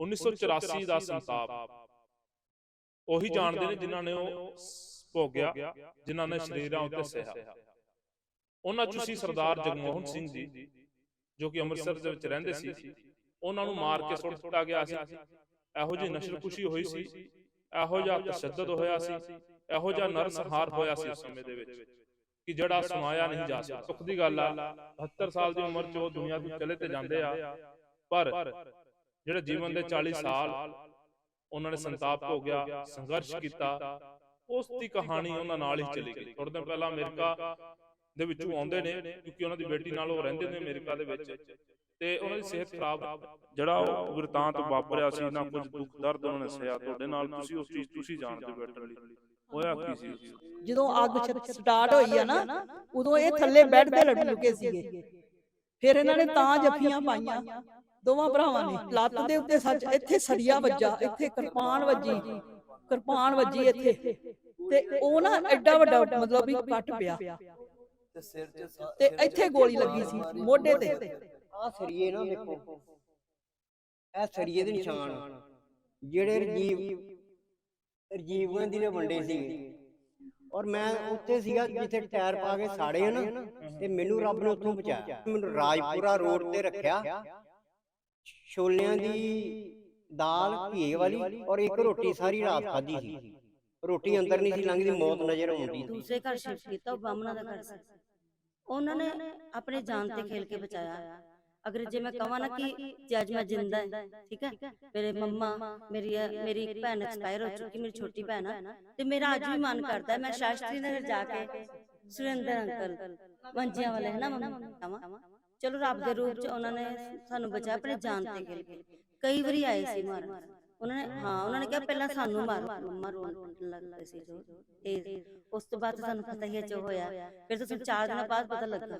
1984 ਦਾ ਸੰਤਾਪ। ਉਹੀ ਜਾਣਦੇ ਨੇ ਜਿਨ੍ਹਾਂ ਨੇ ਉਹ ਭੋਗਿਆ ਜਿਨ੍ਹਾਂ ਨੇ ਸ਼ਰੀਰਾਂ ਉੱਤੇ ਸਹਿਆ। ਉਹਨਾਂ ਚ ਸੀ ਸਰਦਾਰ ਜਗਮੋਹਨ ਸਿੰਘ ਜੀ ਜੋ ਕਿ ਅੰਮ੍ਰਿਤਸਰ ਦੇ ਵਿੱਚ ਰਹਿੰਦੇ ਸੀ। ਉਹਨਾਂ ਨੂੰ ਮਾਰ ਕੇ ਸੁੱਟ ਦਿੱਤਾ ਗਿਆ ਸੀ। ਇਹੋ ਜਿਹੀ ਨਸ਼ਲਕੁਸ਼ੀ ਹੋਈ ਸੀ। ਇਹੋ ਜਿਹਾ ਤਸ਼ੱਦਦ ਹੋਇਆ ਸੀ। ਇਹੋ ਜਿਹਾ ਨਰਸੰਹਾਰ ਹੋਇਆ ਸੀ ਉਸ ਸਮੇਂ ਦੇ ਵਿੱਚ। ਕਿ ਜਿਹੜਾ ਸੁਣਾਇਆ ਨਹੀਂ ਜਾ ਸਕਦਾ। ਸੁੱਖ ਦੀ ਗੱਲ ਆ 72 ਸਾਲ ਦੀ ਉਮਰ 'ਚ ਉਹ ਦੁਨੀਆ ਤੋਂ ਚਲੇ ਤੇ ਜਾਂਦੇ ਆ। ਪਰ ਜਿਹੜੇ ਜੀਵਨ ਦੇ 40 ਸਾਲ ਉਹਨਾਂ ਨੇ ਸੰਤਾਪ ਹੋ ਗਿਆ ਸੰਘਰਸ਼ ਕੀਤਾ ਉਸ ਦੀ ਕਹਾਣੀ ਉਹਨਾਂ ਨਾਲ ਹੀ ਚਲੀ ਗਈ। ਥੋੜੇ ਦਿਨ ਪਹਿਲਾਂ ਅਮਰੀਕਾ ਦੇ ਵਿੱਚੋਂ ਆਉਂਦੇ ਨੇ ਕਿਉਂਕਿ ਉਹਨਾਂ ਦੀ ਬੇਟੀ ਨਾਲ ਉਹ ਰਹਿੰਦੇ ਨੇ ਅਮਰੀਕਾ ਦੇ ਵਿੱਚ। ਤੇ ਉਹਨਾਂ ਦੀ ਸਿਹਤ ਖਰਾਬ ਜਿਹੜਾ ਉਹ ਗੁਰਤਾਂਤ ਵਾਪਰਿਆ ਸੀ ਨਾ ਕੁਝ ਦੁੱਖ ਦਰਦ ਉਹਨਾਂ ਨੇ ਸਹਿਆ ਤੁਹਾਡੇ ਨਾਲ ਤੁਸੀਂ ਉਸ ਚੀਜ਼ ਤੁਸੀਂ ਜਾਣਦੇ ਬੈਠਣ ਲਈ। ਹੋਇਆ ਕੀ ਸੀ ਜਦੋਂ ਅੱਗ ਸਟਾਰਟ ਹੋਈ ਆ ਨਾ ਉਦੋਂ ਇਹ ਥੱਲੇ ਬੈੱਡ ਤੇ ਲੜ ਲੁਕੇ ਸੀਗੇ ਫਿਰ ਇਹਨਾਂ ਨੇ ਤਾਂ ਜੱਫੀਆਂ ਪਾਈਆਂ ਦੋਵਾਂ ਭਰਾਵਾਂ ਨੇ। ਲੱਤ ਦੇ ਉੱਤੇ ਸੱਚ ਇੱਥੇ ਸਰੀਆ ਵੱਜਾ ਇੱਥੇ ਕਿਰਪਾਨ ਵੱਜੀ ਕਿਰਪਾਨ ਵੱਜੀ ਇੱਥੇ। ਤੇ ਉਹ ਨਾ ਐਡਾ ਵੱਡਾ ਮਤਲਬ ਵੀ ਕੱਟ ਪਿਆ। ਤੇ ਸਿਰ ਤੇ ਇੱਥੇ ਗੋਲੀ ਲੱਗੀ ਸੀ ਮੋਢੇ ਤੇ। ਆ ਸਰੀਏ ਨਾ ਦੇਖੋ। ਇਹ ਸਰੀਏ ਦੇ ਨਿਸ਼ਾਨ। ਜਿਹੜੇ ਰਜੀਵ ਰਜੀਵ ਗਾਂਧੀ ਨੇ ਵੰਡੇ ਸੀ ਔਰ ਮੈਂ ਉੱਥੇ ਸੀਗਾ ਜਿੱਥੇ ਟਾਇਰ ਪਾ ਕੇ ਸਾੜੇ ਆ ਨਾ ਤੇ ਮੈਨੂੰ ਰੱਬ ਨੇ ਉੱਥੋਂ ਬਚਾਇਆ। ਮੈਨੂੰ ਰਾਜਪੁਰਾ ਰੋਡ ਤੇ ਰੱਖਿਆ। ਛੋਲਿਆਂ ਦੀ ਦਾਲ ਘੀਏ ਵਾਲੀ ਔਰ ਇੱਕ ਰੋਟੀ ਸਾਰੀ ਰਾਤ ਖਾਧੀ ਸੀ। ਰੋਟੀ ਅੰਦਰ ਨਹੀਂ ਸੀ ਲੰਘਦੀ ਮੌਤ ਨਜ਼ਰ ਆਉਂਦੀ ਸੀ। ਦੂਸਰੇ ਘਰ ਸ਼ਿਫਟ ਕੀਤਾ ਉਹ ਬਾਹਮਣਾ ਦਾ ਘਰ ਸੀ ਉਹਨਾਂ ਨੇ ਆਪਣੇ ਜਾਨ ਤੇ ਖੇਲ ਕੇ ਬਚਾਇਆ। ਅਗਰ ਜੇ ਮੈਂ ਕਹਾਂ ਨਾ ਕਿ ਜੇ ਅੱਜ ਮੈਂ ਜਿੰਦਾ ਹੈ ਠੀਕ ਹੈ ਮੇਰੇ ਮੰਮਾ ਮੇਰੀ ਮੇਰੀ ਇੱਕ ਭੈਣ ਐਕਸਪਾਇਰ ਹੋ ਚੁੱਕੀ ਮੇਰੀ ਛੋਟੀ ਭੈਣ ਆ। ਤੇ ਮੇਰਾ ਅੱਜ ਵੀ ਮਨ ਕਰਦਾ ਮੈਂ ਸ਼ਾਸਤਰੀ ਨਗਰ ਜਾ ਕੇ ਸੁਰਿੰਦਰ ਅੰਕਲ ਮੰਜੀਆਂ ਵਾਲੇ ਹੈ ਨਾ ਮੰਮਾ? ਚਲੋ ਰੱਬ ਦੇ ਰੂਪ ਚ ਉਹਨਾਂ ਨੇ ਸਾਨੂੰ ਬਚਾਇਆ ਆਪਣੇ ਜਾਨ ਤੇ ਖੇਲ ਕੇ ਕਈ ਵਾਰੀ ਆਏ ਸੀ ਮਾਰਨ। ਉਹਨਾਂ ਨੇ ਹਾਂ ਉਹਨਾਂ ਨੇ ਕਿਹਾ ਪਹਿਲਾਂ ਸਾਨੂੰ ਮਾਰੋ ਮੰਮਾ ਰੋਣ ਲੱਗ ਸੀ ਜੋ। ਤੇ ਉਸ ਤੋਂ ਬਾਅਦ ਸਾਨੂੰ ਪਤਾ ਹੀ ਜੋ ਹੋਇਆ। ਫਿਰ ਤਾਂ ਚਾਰ ਦਿਨਾਂ ਬਾਅਦ ਪਤਾ ਲੱਗਾ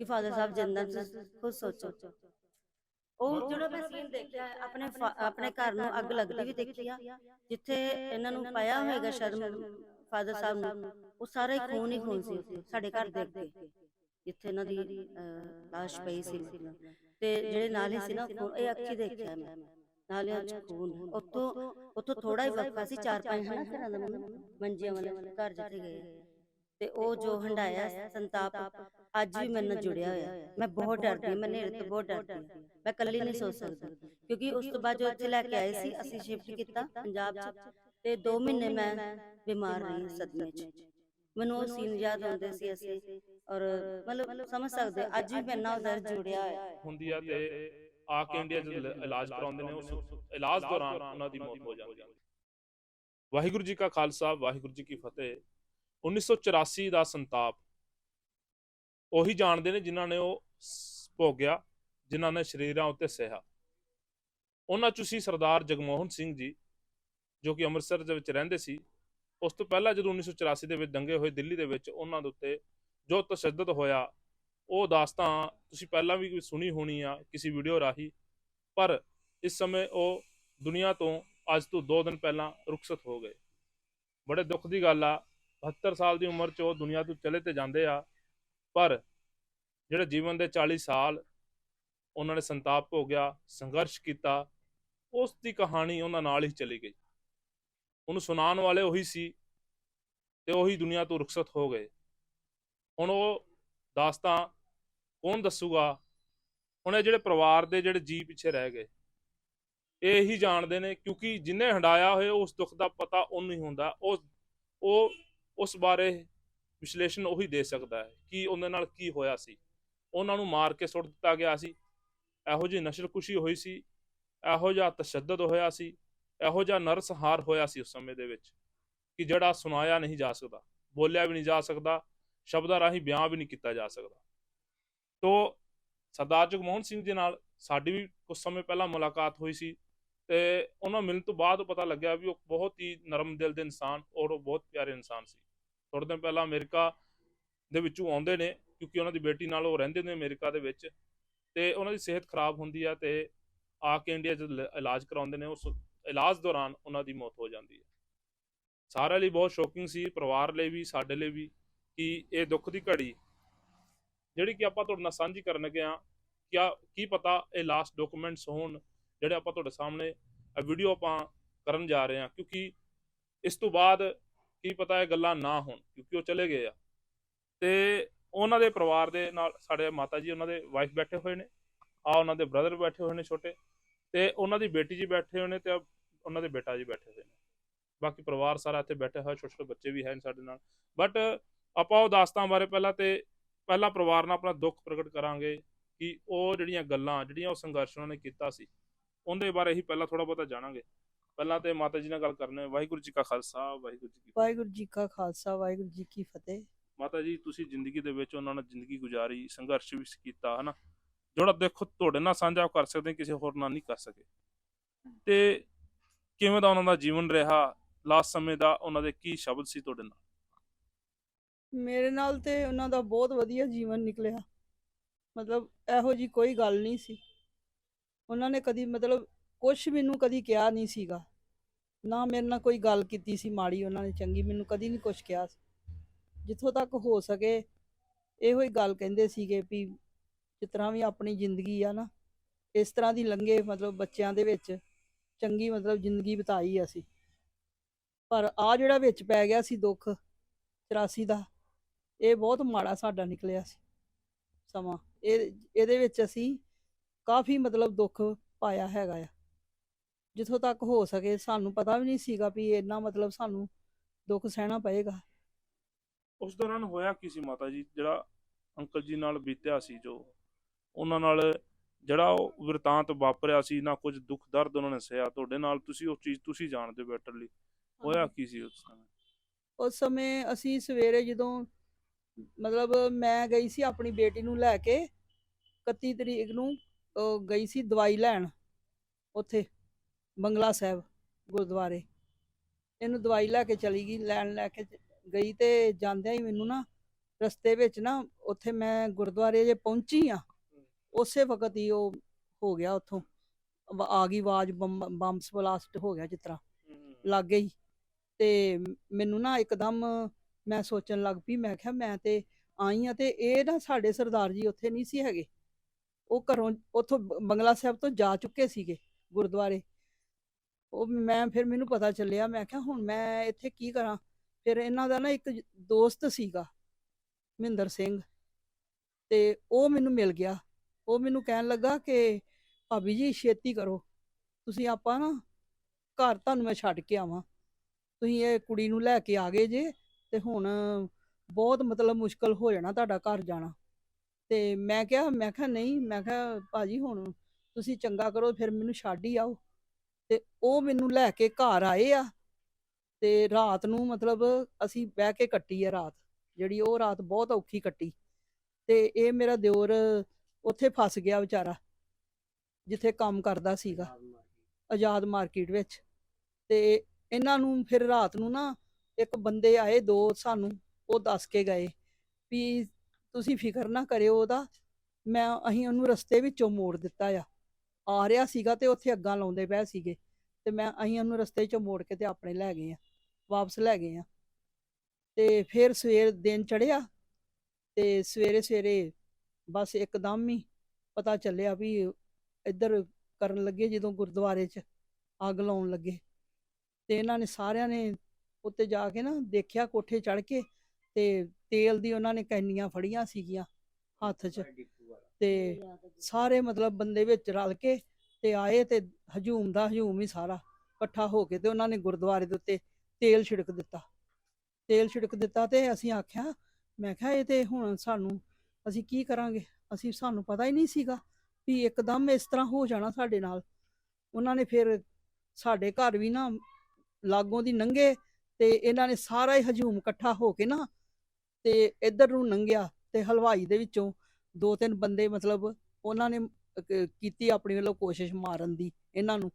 ਕਿ ਫਾਦਰ ਸਾਹਿਬ ਜਿੰਦਾ ਖੁਦ ਸੋਚੋ। ਉਹ ਜਿਹੜਾ ਮੈਂ ਸੀਨ ਦੇਖਿਆ ਆਪਣੇ ਆਪਣੇ ਘਰ ਨੂੰ ਅੱਗ ਲੱਗਦੀ ਵੀ ਦੇਖੀ ਆ ਜਿੱਥੇ ਇਹਨਾਂ ਨੂੰ ਪਾਇਆ ਹੋਏਗਾ ਸ਼ਰਮ ਫਾਦਰ ਸਾਹਿਬ ਨੂੰ। ਉਹ ਸਾਰਾ ਹੀ ਖੂਨ ਹੀ ਖੂਨ ਸੀ ਸਾਡੇ ਘਰ ਦੇ ਅੱਗੇ ਜਿੱਥੇ ਇਹਨਾਂ ਦੀ ਅਹ, ਪਈ ਸੀ। ਤੇ ਜਿਹੜੇ ਨਾਲੇ ਸੀ ਨਾ ਇਹ ਅੱਖੀ ਦੇਖਿਆ ਮੈਂ। ਨਾਲਿਆਂ ਚ ਖੂਨ। ਉੱਥੋਂ ਉੱਥੋਂ ਥੋੜਾ ਹੀ ਵਕਫਾ ਸੀ ਚਾਰ ਪੰਜ ਹਨਾ ਘਰਾਂ ਦਾ ਮੰਜੀਆਂ ਵਾਲੇ ਘਰ ਜਿੱਥੇ ਗਏ। ਤੇ ਉਹ ਜੋ ਹੰਡਾਇਆ ਸੰਤਾਪ ਅੱਜ ਵੀ ਮੇਰੇ ਨਾਲ ਜੁੜਿਆ ਹੋਇਆ। ਮੈਂ ਬਹੁਤ ਡਰਦੀ ਹਾਂ ਮੈਂ ਨੇਰੇ ਤੋਂ ਬਹੁਤ ਡਰਦੀ ਮੈਂ ਇਕੱਲੀ ਨਹੀਂ ਸੋ ਸਕਦੀ। ਕਿਉਂਕਿ ਉਸ ਤੋਂ ਬਾਅਦ ਜੋ ਇੱਥੇ ਲੈ ਕੇ ਆਏ ਸੀ ਅਸੀਂ ਸ਼ਿਫਟ ਕੀਤਾ ਪੰਜਾਬ 'ਚ। ਤੇ 2 ਮਹੀਨੇ ਮੈਂ ਬਿਮਾਰ ਰਹੀ ਸਦਮੇ 'ਚ। ਮੈਨੂੰ ਉਹ ਸੀਨ ਯਾਦ ਆਉਂਦੇ ਸੀ ਅਸੀਂ। ਔਰ ਮਤਲਬ ਸਮਝ ਸਕਦੇ ਅੱਜ ਵੀ ਮੇਰੇ ਨਾਲ ਦਰਦ ਜੁੜਿਆ ਹੋਇਆ। ਹੈ ਹੁੰਦੀ ਆ ਤੇ ਆ ਕੇ ਇੰਡੀਆ ਜਦ ਲ- ਇਲਾਜ ਕਰਾਉਂਦੇ ਨੇ ਉਸ ਇਲਾਜ ਦੌਰਾਨ ਉਹਨਾਂ ਦੀ ਮੌਤ ਹੋ ਜਾਂਦੀ ਹੈ। ਵਾਹਿਗੁਰੂ ਜੀ ਕਾ ਖਾਲਸਾ ਵਾਹਿਗੁਰੂ ਜੀ ਕੀ ਫਤਿਹ। 1984 ਦਾ ਸੰਤਾਪ। ਉਹੀ ਜਾਣਦੇ ਨੇ ਜਿਨ੍ਹਾਂ ਨੇ ਉਹ ਭੋਗਿਆ ਜਿਨ੍ਹਾਂ ਨੇ ਸ਼ਰੀਰਾਂ ਉੱਤੇ ਸਹਿਆ। ਉਹਨਾਂ ਚ ਸੀ ਸਰਦਾਰ ਜਗਮੋਹਨ ਸਿੰਘ ਜੀ ਜੋ ਕਿ ਅੰਮ੍ਰਿਤਸਰ ਦੇ ਵਿੱਚ ਰਹਿੰਦੇ ਸੀ। ਉਸ ਤੋਂ ਪਹਿਲਾਂ ਜਦੋਂ 1984 ਦੇ ਵਿੱਚ ਦੰਗੇ ਹੋਏ ਦਿੱਲੀ ਦੇ ਵਿੱਚ, ਉਹਨਾਂ ਦੇ ਉੱਤੇ ਜੋ ਤਸ਼ੱਦਦ ਹੋਇਆ, ਉਹ ਦਾਸਤਾਂ ਤੁਸੀਂ ਪਹਿਲਾਂ ਵੀ ਸੁਣੀ ਹੋਣੀ ਆ ਕਿਸੇ ਵੀਡੀਓ ਰਾਹੀਂ, ਪਰ ਇਸ ਸਮੇਂ ਉਹ ਦੁਨੀਆ ਤੋਂ ਅੱਜ ਤੋਂ 2 ਦਿਨ ਪਹਿਲਾਂ ਰੁਖਸਤ ਹੋ ਗਏ। ਬੜੇ ਦੁੱਖ ਦੀ ਗੱਲ ਆ 72 ਸਾਲ ਦੀ ਉਮਰ 'ਚ ਉਹ ਦੁਨੀਆ ਤੋਂ ਚਲੇ ਤੇ ਜਾਂਦੇ ਆ, ਪਰ ਜਿਹੜੇ ਜੀਵਨ ਦੇ 40 ਸਾਲ ਉਹਨਾਂ ਨੇ ਸੰਤਾਪ ਹੋ ਗਿਆ ਸੰਘਰਸ਼ ਕੀਤਾ, ਉਸ ਦੀ ਕਹਾਣੀ ਉਹਨਾਂ ਨਾਲ ਹੀ ਚਲੀ ਗਈ। ਉਹਨੂੰ ਸੁਣਾਉਣ ਵਾਲੇ ਉਹੀ ਸੀ ਤੇ ਉਹੀ ਦੁਨੀਆ ਤੋਂ ਰੁਖਸਤ ਹੋ ਗਏ। ਹੁਣ ਉਹ ਦਾਸਤਾਂ ਕੌਣ ਦੱਸੂਗਾ? ਹੁਣ ਇਹ ਜਿਹੜੇ ਪਰਿਵਾਰ ਦੇ ਜਿਹੜੇ ਜੀ ਪਿੱਛੇ ਰਹਿ ਗਏ, ਇਹ ਹੀ ਜਾਣਦੇ ਨੇ ਕਿਉਂਕਿ ਜਿਨੇ ਹੰਡਾਇਆ ਹੋਇਆ ਉਸ ਦੁੱਖ ਦਾ ਪਤਾ ਉਹਨੂੰ ਹੀ ਹੁੰਦਾ। ਉਹ ਉਹ ਉਸ ਬਾਰੇ ਵਿਸ਼ਲੇਸ਼ਣ ਉਹੀ ਦੇ ਸਕਦਾ ਹੈ ਕਿ ਉਹਨਾਂ ਨਾਲ ਕੀ ਹੋਇਆ ਸੀ। ਉਹਨਾਂ ਨੂੰ ਮਾਰ ਕੇ ਸੁੱਟ ਦਿੱਤਾ ਗਿਆ ਸੀ। ਇਹੋ ਜਿਹੀ ਨਸ਼ਲਕੁਸ਼ੀ ਹੋਈ ਸੀ। ਇਹੋ ਜਿਹਾ ਤਸ਼ੱਦਦ ਹੋਇਆ ਸੀ। ਇਹੋ ਜਿਹਾ ਨਰਸੰਹਾਰ ਹੋਇਆ ਸੀ ਉਸ ਸਮੇਂ ਦੇ ਵਿੱਚ ਕਿ ਜਿਹੜਾ ਸੁਣਾਇਆ ਨਹੀਂ ਜਾ ਸਕਦਾ, ਬੋਲਿਆ ਵੀ ਨਹੀਂ ਜਾ ਸਕਦਾ, ਸ਼ਬਦਾਂ ਰਾਹੀਂ ਬਿਆਨ ਵੀ ਨਹੀਂ ਕੀਤਾ ਜਾ ਸਕਦਾ। ਤੋ ਸਰਦਾਰ ਜਗਮੋਹਨ ਸਿੰਘ ਦੇ ਨਾਲ ਸਾਡੀ ਵੀ ਕੁਝ ਸਮੇਂ ਪਹਿਲਾਂ ਮੁਲਾਕਾਤ ਹੋਈ ਸੀ ਤੇ ਉਹਨਾਂ ਮਿਲਣ ਤੋਂ ਬਾਅਦ ਪਤਾ ਲੱਗਿਆ ਵੀ ਉਹ ਬਹੁਤ ਹੀ ਨਰਮ ਦਿਲ ਦੇ ਇਨਸਾਨ ਔਰ ਉਹ ਬਹੁਤ ਪਿਆਰੇ ਇਨਸਾਨ ਸੀ। ਥੋੜੇ ਦਿਨ ਪਹਿਲਾਂ ਅਮਰੀਕਾ ਦੇ ਵਿੱਚੋਂ ਆਉਂਦੇ ਨੇ ਕਿਉਂਕਿ ਉਹਨਾਂ ਦੀ ਬੇਟੀ ਨਾਲ ਉਹ ਰਹਿੰਦੇ ਨੇ ਅਮਰੀਕਾ ਦੇ ਵਿੱਚ ਤੇ ਉਹਨਾਂ ਦੀ ਸਿਹਤ ਖਰਾਬ ਹੁੰਦੀ ਆ ਤੇ ਆ ਕੇ ਇੰਡੀਆ 'ਚ ਲ- ਇਲਾਜ ਕਰਾਉਂਦੇ ਨੇ, ਉਸ ਇਲਾਜ ਦੌਰਾਨ ਉਹਨਾਂ ਦੀ ਮੌਤ ਹੋ ਜਾਂਦੀ ਹੈ। ਸਾਰਿਆਂ ਲਈ ਬਹੁਤ ਸ਼ੌਕਿੰਗ ਸੀ, ਪਰਿਵਾਰ ਲਈ ਵੀ, ਸਾਡੇ ਲਈ ਵੀ ਕਿ ਇਹ ਦੁੱਖ ਦੀ ਘੜੀ ਜਿਹੜੀ ਕਿ ਆਪਾਂ ਤੁਹਾਡੇ ਨਾਲ ਸਾਂਝੀ ਕਰਨ ਲੱਗੇ ਆ ਕਿਆ, ਕੀ ਪਤਾ ਇਹ ਲਾਸਟ ਡਾਕੂਮੈਂਟਸ ਹੋਣ ਜਿਹੜੇ ਆਪਾਂ ਤੁਹਾਡੇ ਸਾਹਮਣੇ ਵੀਡੀਓ ਆਪਾਂ ਕਰਨ ਜਾ ਰਹੇ ਹਾਂ, ਕਿਉਂਕਿ ਇਸ ਤੋਂ ਬਾਅਦ ਕੀ ਪਤਾ ਇਹ ਗੱਲਾਂ ਨਾ ਹੋਣ, ਕਿਉਂਕਿ ਉਹ ਚਲੇ ਗਏ ਆ। ਤੇ ਉਹਨਾਂ ਦੇ ਪਰਿਵਾਰ ਦੇ ਨਾਲ ਸਾਡੇ ਮਾਤਾ ਜੀ, ਉਹਨਾਂ ਦੇ ਵਾਈਫ ਬੈਠੇ ਹੋਏ ਨੇ ਆ ਉਹਨਾਂ ਦੇ ਬ੍ਰਦਰ ਬੈਠੇ ਹੋਏ ਨੇ ਛੋਟੇ। ਤੇ ਉਹਨਾਂ ਦੀ ਬੇਟੀ ਜੀ ਬੈਠੇ ਹੋਏ ਨੇ ਤੇ ਉਹਨਾਂ ਦੇ ਬੇਟਾ ਜੀ ਬੈਠੇ ਹੋਏ ਨੇ। ਬਾਕੀ ਪਰਿਵਾਰ ਸਾਰਾ ਇੱਥੇ ਬੈਠਾ ਹੋਇਆ ਛੋਟੇ ਛੋਟੇ ਬੱਚੇ ਵੀ ਹਨ ਸਾਡੇ ਨਾਲ। ਬਟ ਆਪਾਂ ਉਹ ਦਾਸਤਾਨ ਬਾਰੇ ਪਹਿਲਾਂ ਤੇ ਪਹਿਲਾਂ ਪਰਿਵਾਰ ਨਾਲ ਆਪਣਾ ਦੁੱਖ ਪ੍ਰਗਟ ਕਰਾਂਗੇ ਕਿ ਉਹ ਜਿਹੜੀਆਂ ਗੱਲਾਂ ਜਿਹੜੀਆਂ ਉਹ ਸੰਘਰਸ਼ ਉਹਨਾਂ ਨੇ ਕੀਤਾ ਸੀ ਉਹਦੇ ਬਾਰੇ ਹੀ ਪਹਿਲਾਂ ਥੋੜਾ ਬਹੁਤਾ ਜਾਣਾਂਗੇ। ਪਹਿਲਾਂ ਤੇ ਮਾਤਾ ਜੀ ਨਾਲ ਗੱਲ ਕਰਨੇ ਵਾਹਿਗੁਰੂ ਜੀ ਕਾ ਖਾਲਸਾ ਵਾਹਿਗੁਰੂ ਜੀ ਕੀ ਫਤਿਹ। ਵਾਹਿਗੁਰੂ ਜੀ ਕਾ ਖਾਲਸਾ ਵਾਹਿਗੁਰੂ ਜੀ ਕੀ ਫਤਿਹ। ਮਾਤਾ ਜੀ ਤੁਸੀਂ ਜ਼ਿੰਦਗੀ ਦੇ ਵਿੱਚ ਉਹਨਾਂ ਨਾਲ ਜ਼ਿੰਦਗੀ ਗੁਜ਼ਾਰੀ ਸੰਘਰਸ਼ ਵੀ ਕੀਤਾ ਹਨਾ? ਜਿਹੜਾ ਦੇਖੋ ਤੁਹਾਡੇ ਨਾਲ ਸਾਂਝਾ ਕਰ ਸਕਦੇ ਕਿਸੇ ਹੋਰ ਨਾਲ ਨਹੀਂ ਕਰ ਸਕੇ। ਤੇ ਕਿਵੇਂ ਦਾ ਉਹਨਾਂ ਦਾ ਜੀਵਨ ਰਿਹਾ? ਲਾਸਟ ਸਮੇਂ ਦਾ ਉਹਨਾਂ ਦੇ ਕੀ ਸ਼ਬਦ ਸੀ ਤੁਹਾਡੇ ਨਾਲ? ਮੇਰੇ ਨਾਲ ਤੇ ਉਹਨਾਂ ਦਾ ਬਹੁਤ ਵਧੀਆ ਜੀਵਨ ਨਿਕਲਿਆ। ਮਤਲਬ ਇਹੋ ਜੀ ਕੋਈ ਗੱਲ ਨਹੀਂ ਸੀ। ਉਹਨਾਂ ਨੇ ਕਦੀ ਮਤਲਬ ਕੁਝ ਮੈਨੂੰ ਕਦੀ ਕਿਹਾ ਨਹੀਂ ਸੀਗਾ। ਨਾ ਮੇਰੇ ਨਾਲ ਕੋਈ ਗੱਲ ਕੀਤੀ ਸੀ ਮਾੜੀ, ਉਹਨਾਂ ਨੇ ਚੰਗੀ, ਮੈਨੂੰ ਕਦੀ ਨਹੀਂ ਕੁਝ ਕਿਹਾ ਸੀ। ਜਿੱਥੋਂ ਤੱਕ ਹੋ ਸਕੇ, ਇਹੋ ਹੀ ਗੱਲ ਕਹਿੰਦੇ ਸੀਗੇ ਵੀ ਜਿਸ ਤਰ੍ਹਾਂ ਵੀ ਆਪਣੀ ਜ਼ਿੰਦਗੀ ਆ ਨਾ, ਇਸ ਤਰ੍ਹਾਂ ਦੀ ਲੰਘੇ ਮਤਲਬ ਬੱਚਿਆਂ ਦੇ ਵਿੱਚ ਚੰਗੀ ਮਤਲਬ ਜ਼ਿੰਦਗੀ ਬਿਤਾਈ ਅਸੀਂ। ਪਰ ਆ ਜਿਹੜਾ ਵਿੱਚ ਪੈ ਗਿਆ ਸੀ ਦੁੱਖ 84 ਦਾ, ਇਹ ਬਹੁਤ ਮਾੜਾ ਸਾਡਾ ਨਿਕਲਿਆ ਸੀ ਸਮਾਂ। ਇਹ, ਇਹਦੇ ਵਿੱਚ ਅਸੀਂ ਕਾਫੀ ਮਤਲਬ ਦੁੱਖ ਪਾਇਆ ਹੈਗਾ ਆ। ਜਿੱਥੋਂ ਤੱਕ ਹੋ ਸਕੇ, ਸਾਨੂੰ ਪਤਾ ਵੀ ਨਹੀਂ ਸੀਗਾ ਵੀ ਇੰਨਾ ਮਤਲਬ ਸਾਨੂੰ ਦੁੱਖ ਸਹਿਣਾ ਪਏਗਾ। ਉਸ ਦੌਰਾਨ ਹੋਇਆ ਕੀ ਸੀ ਮਾਤਾ ਜੀ? ਜਿਹੜਾ ਅੰਕਲ ਜੀ ਨਾਲ ਬੀਤਿਆ ਸੀ ਜੋ ਉਹਨਾਂ ਨਾਲ ਜਿਹੜਾ ਉਹ ਵਰਤਾਂਤ ਵਾਪਰਿਆ ਸੀ ਨਾ ਕੁਝ ਦੁੱਖ ਦਰਦ ਉਹਨਾਂ ਨੇ ਸਹਿਆ। ਤੁਹਾਡੇ ਨਾਲ ਤੁਸੀਂ ਉਹ ਚੀਜ਼ ਤੁਸੀਂ ਜਾਣਦੇ ਬੈਟਰ ਲਈ। ਹੋਇਆ ਕੀ ਸੀ ਉਸ ਸਮੇਂ? ਉਸ ਸਮੇਂ ਅਸੀਂ ਸਵੇਰੇ ਜਦੋਂ ਮਤਲਬ ਮੈਂ ਗਈ ਸੀ ਆਪਣੀ ਬੇਟੀ ਨੂੰ ਲੈ ਕੇ 31 ਤਰੀਕ ਨੂੰ ਗਈ ਸੀ ਦਵਾਈ ਲੈਣ ਉੱਥੇ ਬੰਗਲਾ ਸਾਹਿਬ ਗੁਰਦੁਆਰੇ। ਇਹਨੂੰ ਦਵਾਈ ਲੈ ਕੇ ਚਲੀ ਗਈ ਲੈਣ ਲੈ ਕੇ ਗਈ ਤੇ ਜਾਂਦਿਆਂ ਹੀ ਮੈਨੂੰ ਨਾ ਰਸਤੇ ਵਿੱਚ ਨਾ ਉੱਥੇ ਮੈਂ ਗੁਰਦੁਆਰੇ ਜੇ ਪਹੁੰਚੀ ਆ ਉਸੇ ਵਕਤ ਹੀ ਉਹ ਹੋ ਗਿਆ ਉੱਥੋਂ। ਆ ਗਈ ਆਵਾਜ਼ ਬੰਬ ਬੰਬਸ ਬਲਾਸਟ ਹੋ ਗਿਆ ਜਿਸ ਤਰ੍ਹਾਂ। ਲੱਗ ਗਈ। ਤੇ ਮੈਨੂੰ ਨਾ ਇੱਕਦਮ ਮੈਂ ਸੋਚਣ ਲੱਗ ਪਈ ਮੈਂ ਕਿਹਾ ਮੈਂ ਤੇ ਆਈ ਆ ਤੇ ਇਹ ਨਾ ਸਾਡੇ ਸਰਦਾਰ ਜੀ ਉੱਥੇ ਨਹੀਂ ਸੀ ਹੈਗੇ। ਉਹ ਘਰੋਂ ਉੱਥੋਂ ਬ- ਬੰਗਲਾ ਸਾਹਿਬ ਤੋਂ ਜਾ ਚੁੱਕੇ ਸੀਗੇ ਗੁਰਦੁਆਰੇ। ਉਹ ਮੈਂ ਫਿਰ ਮੈਨੂੰ ਪਤਾ ਚੱਲਿਆ ਮੈਂ ਕਿਹਾ ਹੁਣ ਮੈਂ ਇੱਥੇ ਕੀ ਕਰਾਂ? ਫਿਰ ਇਹਨਾਂ ਦਾ ਨਾ ਇੱਕ ਜ- ਦੋਸਤ ਸੀਗਾ ਮਹਿੰਦਰ ਸਿੰਘ। ਤੇ ਉਹ ਮੈਨੂੰ ਮਿਲ ਗਿਆ। ਉਹ ਮੈਨੂੰ ਕਹਿਣ ਲੱਗਾ ਕਿ ਭਾਬੀ ਜੀ, ਛੇਤੀ ਕਰੋ। ਤੁਸੀਂ ਆਪਾਂ ਨਾ ਘਰ ਤੁਹਾਨੂੰ ਮੈਂ ਛੱਡ ਕੇ ਆਵਾਂ। ਤੁਸੀਂ ਇਹ ਕੁੜੀ ਨੂੰ ਲੈ ਕੇ ਆ ਗਏ ਜੇ ਤੇ ਹੁਣ ਬਹੁਤ ਮਤਲਬ ਮੁਸ਼ਕਲ ਹੋ ਜਾਣਾ ਤੁਹਾਡਾ ਘਰ ਜਾਣਾ। ਤੇ ਮੈਂ ਕਿਹਾ ਮੈਂ ਕਿਹਾ ਨਹੀਂ, ਮੈਂ ਕਿਹਾ ਭਾਜੀ ਹੁਣ ਤੁਸੀਂ ਚੰਗਾ ਕਰੋ, ਫਿਰ ਮੈਨੂੰ ਛੱਡ ਹੀ ਆਓ। ਤੇ ਉਹ ਮੈਨੂੰ ਲੈ ਕੇ ਘਰ ਆਏ ਆ ਤੇ ਰਾਤ ਨੂੰ ਮਤਲਬ ਅਸੀਂ ਬਹਿ ਕੇ ਕੱਟੀ ਆ ਰਾਤ। ਜਿਹੜੀ ਉਹ ਰਾਤ ਬਹੁਤ ਔਖੀ ਕੱਟੀ। ਤੇ ਇਹ ਮੇਰਾ ਦਿਓਰ ਉੱਥੇ ਫਸ ਗਿਆ ਵਿਚਾਰਾ, ਜਿੱਥੇ ਕੰਮ ਕਰਦਾ ਸੀਗਾ, ਆਜ਼ਾਦ ਮਾਰਕੀਟ ਵਿੱਚ। ਤੇ ਇਹਨਾਂ ਨੂੰ ਫਿਰ ਰਾਤ ਨੂੰ ਨਾ ਇੱਕ ਬੰਦੇ ਆਏ, ਦੋ ਸਾਨੂੰ, ਉਹ ਦੱਸ ਕੇ ਗਏ ਵੀ ਤੁਸੀਂ ਫਿਕਰ ਨਾ ਕਰਿਓ ਉਹਦਾ, ਮੈਂ, ਅਸੀਂ ਉਹਨੂੰ ਰਸਤੇ ਵਿੱਚੋਂ ਮੋੜ ਦਿੱਤਾ ਆ। ਆ ਰਿਹਾ ਸੀਗਾ ਤੇ ਉੱਥੇ ਅੱਗਾਂ ਲਾਉਂਦੇ ਪਏ ਸੀਗੇ, ਤੇ ਮੈਂ, ਅਸੀਂ ਉਹਨੂੰ ਰਸਤੇ 'ਚੋਂ ਮੋੜ ਕੇ ਤੇ ਆਪਣੇ ਲੈ ਗਏ ਆ, ਵਾਪਸ ਲੈ ਗਏ ਆ। ਤੇ ਫਿਰ ਸਵੇਰ ਦਿਨ ਚੜਿਆ ਤੇ ਸਵੇਰੇ ਸਵੇਰੇ ਬਸ ਇੱਕਦਮ ਹੀ ਪਤਾ ਚੱਲਿਆ ਵੀ ਇੱਧਰ ਕਰਨ ਲੱਗੇ ਜਦੋਂ ਗੁਰਦੁਆਰੇ 'ਚ, ਅੱਗ ਲਾਉਣ ਲੱਗੇ। ਤੇ ਇਹਨਾਂ ਨੇ ਸਾਰਿਆਂ ਨੇ ਉੱਤੇ ਜਾ ਕੇ ਨਾ ਦੇਖਿਆ ਕੋਠੇ ਚੜ ਕੇ ਤੇ ਤੇਲ ਦੀ ਉਹਨਾਂ ਨੇ ਕੈਨੀਆਂ ਫੜੀਆਂ ਸੀਗੀਆਂ ਹੱਥ 'ਚ। ਤੇ ਸਾਰੇ ਮਤਲਬ ਬੰਦੇ ਵਿੱਚ ਰਲ ਕੇ ਤੇ ਆਏ ਤੇ ਹਜੂਮ ਦਾ ਹਜੂਮ ਹੀ ਸਾਰਾ ਇਕੱਠਾ ਹੋ ਕੇ ਤੇ ਉਹਨਾਂ ਨੇ ਗੁਰਦੁਆਰੇ ਦੇ ਉੱਤੇ ਤੇਲ ਛਿੜਕ ਦਿੱਤਾ। ਤੇਲ ਛਿੜਕ ਦਿੱਤਾ ਤੇ ਅਸੀਂ ਆਖਿਆ, ਮੈਂ ਕਿਹਾ ਇਹ ਤੇ ਹੁਣ ਸਾਨੂੰ ਅਸੀਂ ਕੀ ਕਰਾਂਗੇ? ਅਸੀਂ ਸਾਨੂੰ ਪਤਾ ਹੀ ਨਹੀਂ ਸੀਗਾ ਵੀ ਇੱਕਦਮ ਇਸ ਤਰ੍ਹਾਂ ਹੋ ਜਾਣਾ ਸਾਡੇ ਨਾਲ। ਉਹਨਾਂ ਨੇ ਫਿਰ ਸਾਡੇ ਘਰ ਵੀ ਨਾ ਲਾਗੋਂ ਦੀ ਨੰਗੇ ਤੇ ਇਹਨਾਂ ਨੇ ਸਾਰਾ ਹੀ ਹਜੂਮ ਇਕੱਠਾ ਹੋ ਕੇ ਨਾ ਤੇ ਇੱਧਰ ਨੂੰ ਨੰਗਿਆ ਤੇ ਹਲਵਾਈ ਦੇ ਵਿੱਚੋਂ ਦੋ ਤਿੰਨ ਬੰਦੇ ਮਤਲਬ ਉਹਨਾਂ ਨੇ ਕੀਤੀ ਆਪਣੀ ਵੱਲੋਂ ਕੋਸ਼ਿਸ਼ ਮਾਰਨ ਦੀ ਇਹਨਾਂ ਨੂੰ।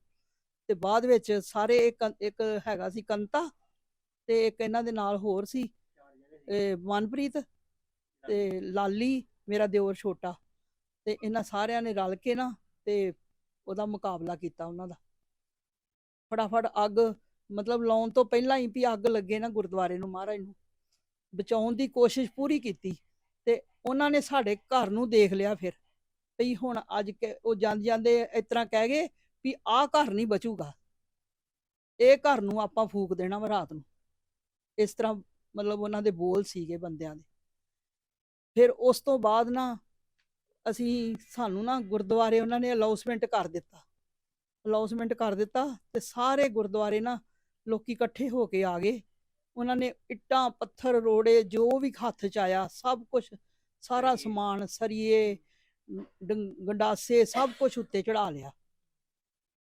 ਤੇ ਬਾਅਦ ਵਿੱਚ ਸਾਰੇ ਇੱਕ ਇੱਕ ਹੈਗਾ ਸੀ ਕੰਤਾ ਤੇ ਇੱਕ ਇਹਨਾਂ ਦੇ ਨਾਲ ਹੋਰ ਸੀ ਮਨਪ੍ਰੀਤ ਤੇ ਲਾਲੀ ਮੇਰਾ ਦਿਓਰ ਛੋਟਾ ਤੇ ਇਹਨਾਂ ਸਾਰਿਆਂ ਨੇ ਰਲ ਕੇ ਨਾ ਤੇ ਉਹਦਾ ਮੁਕਾਬਲਾ ਕੀਤਾ ਉਹਨਾਂ ਦਾ। ਫਟਾਫਟ ਅੱਗ ਮਤਲਬ ਲਾਉਣ ਤੋਂ ਪਹਿਲਾਂ ਹੀ ਵੀ ਅੱਗ ਲੱਗੇ ਨਾ ਗੁਰਦੁਆਰੇ ਨੂੰ ਮਹਾਰਾਜ ਨੂੰ। ਬਚਾਉਣ ਦੀ ਕੋਸ਼ਿਸ਼ ਪੂਰੀ ਕੀਤੀ ਤੇ ਉਹਨਾਂ ਨੇ ਸਾਡੇ ਘਰ ਨੂੰ ਦੇਖ ਲਿਆ ਫਿਰ ਵੀ ਹੁਣ ਅੱਜ ਕਿ ਉਹ ਜਾਂਦੇ ਜਾਂਦੇ ਇਸ ਤਰ੍ਹਾਂ ਕਹਿ ਗਏ ਵੀ ਆਹ ਘਰ ਨਹੀਂ ਬਚੂਗਾ। ਇਹ ਘਰ ਨੂੰ ਆਪਾਂ ਫੂਕ ਦੇਣਾ ਵਾ ਰਾਤ ਨੂੰ। ਇਸ ਤਰ੍ਹਾਂ ਮਤਲਬ ਉਹਨਾਂ ਦੇ ਬੋਲ ਸੀਗੇ ਬੰਦਿਆਂ ਦੇ। ਫਿਰ ਉਸ ਤੋਂ ਬਾਅਦ ਨਾ ਅਸੀਂ ਸਾਨੂੰ ਨਾ ਗੁਰਦੁਆਰੇ ਉਹਨਾਂ ਨੇ ਅਲਾਉਸਮੈਂਟ ਕਰ ਦਿੱਤਾ। ਅਲਾਉਸਮੈਂਟ ਕਰ ਦਿੱਤਾ ਤੇ ਸਾਰੇ ਗੁਰਦੁਆਰੇ ਨਾ ਲੋਕੀ ਇਕੱਠੇ ਹੋ ਕੇ ਆ ਗਏ। ਉਹਨਾਂ ਨੇ ਇੱਟਾਂ ਪੱਥਰ ਰੋੜੇ ਜੋ ਵੀ ਹੱਥ ਚ ਆਇਆ ਸਭ ਕੁਝ ਸਾਰਾ ਸਮਾਨ ਸਰੀਏ ਗੰਡਾਸੇ ਸਭ ਕੁਝ ਉੱਤੇ ਚੜਾ ਲਿਆ।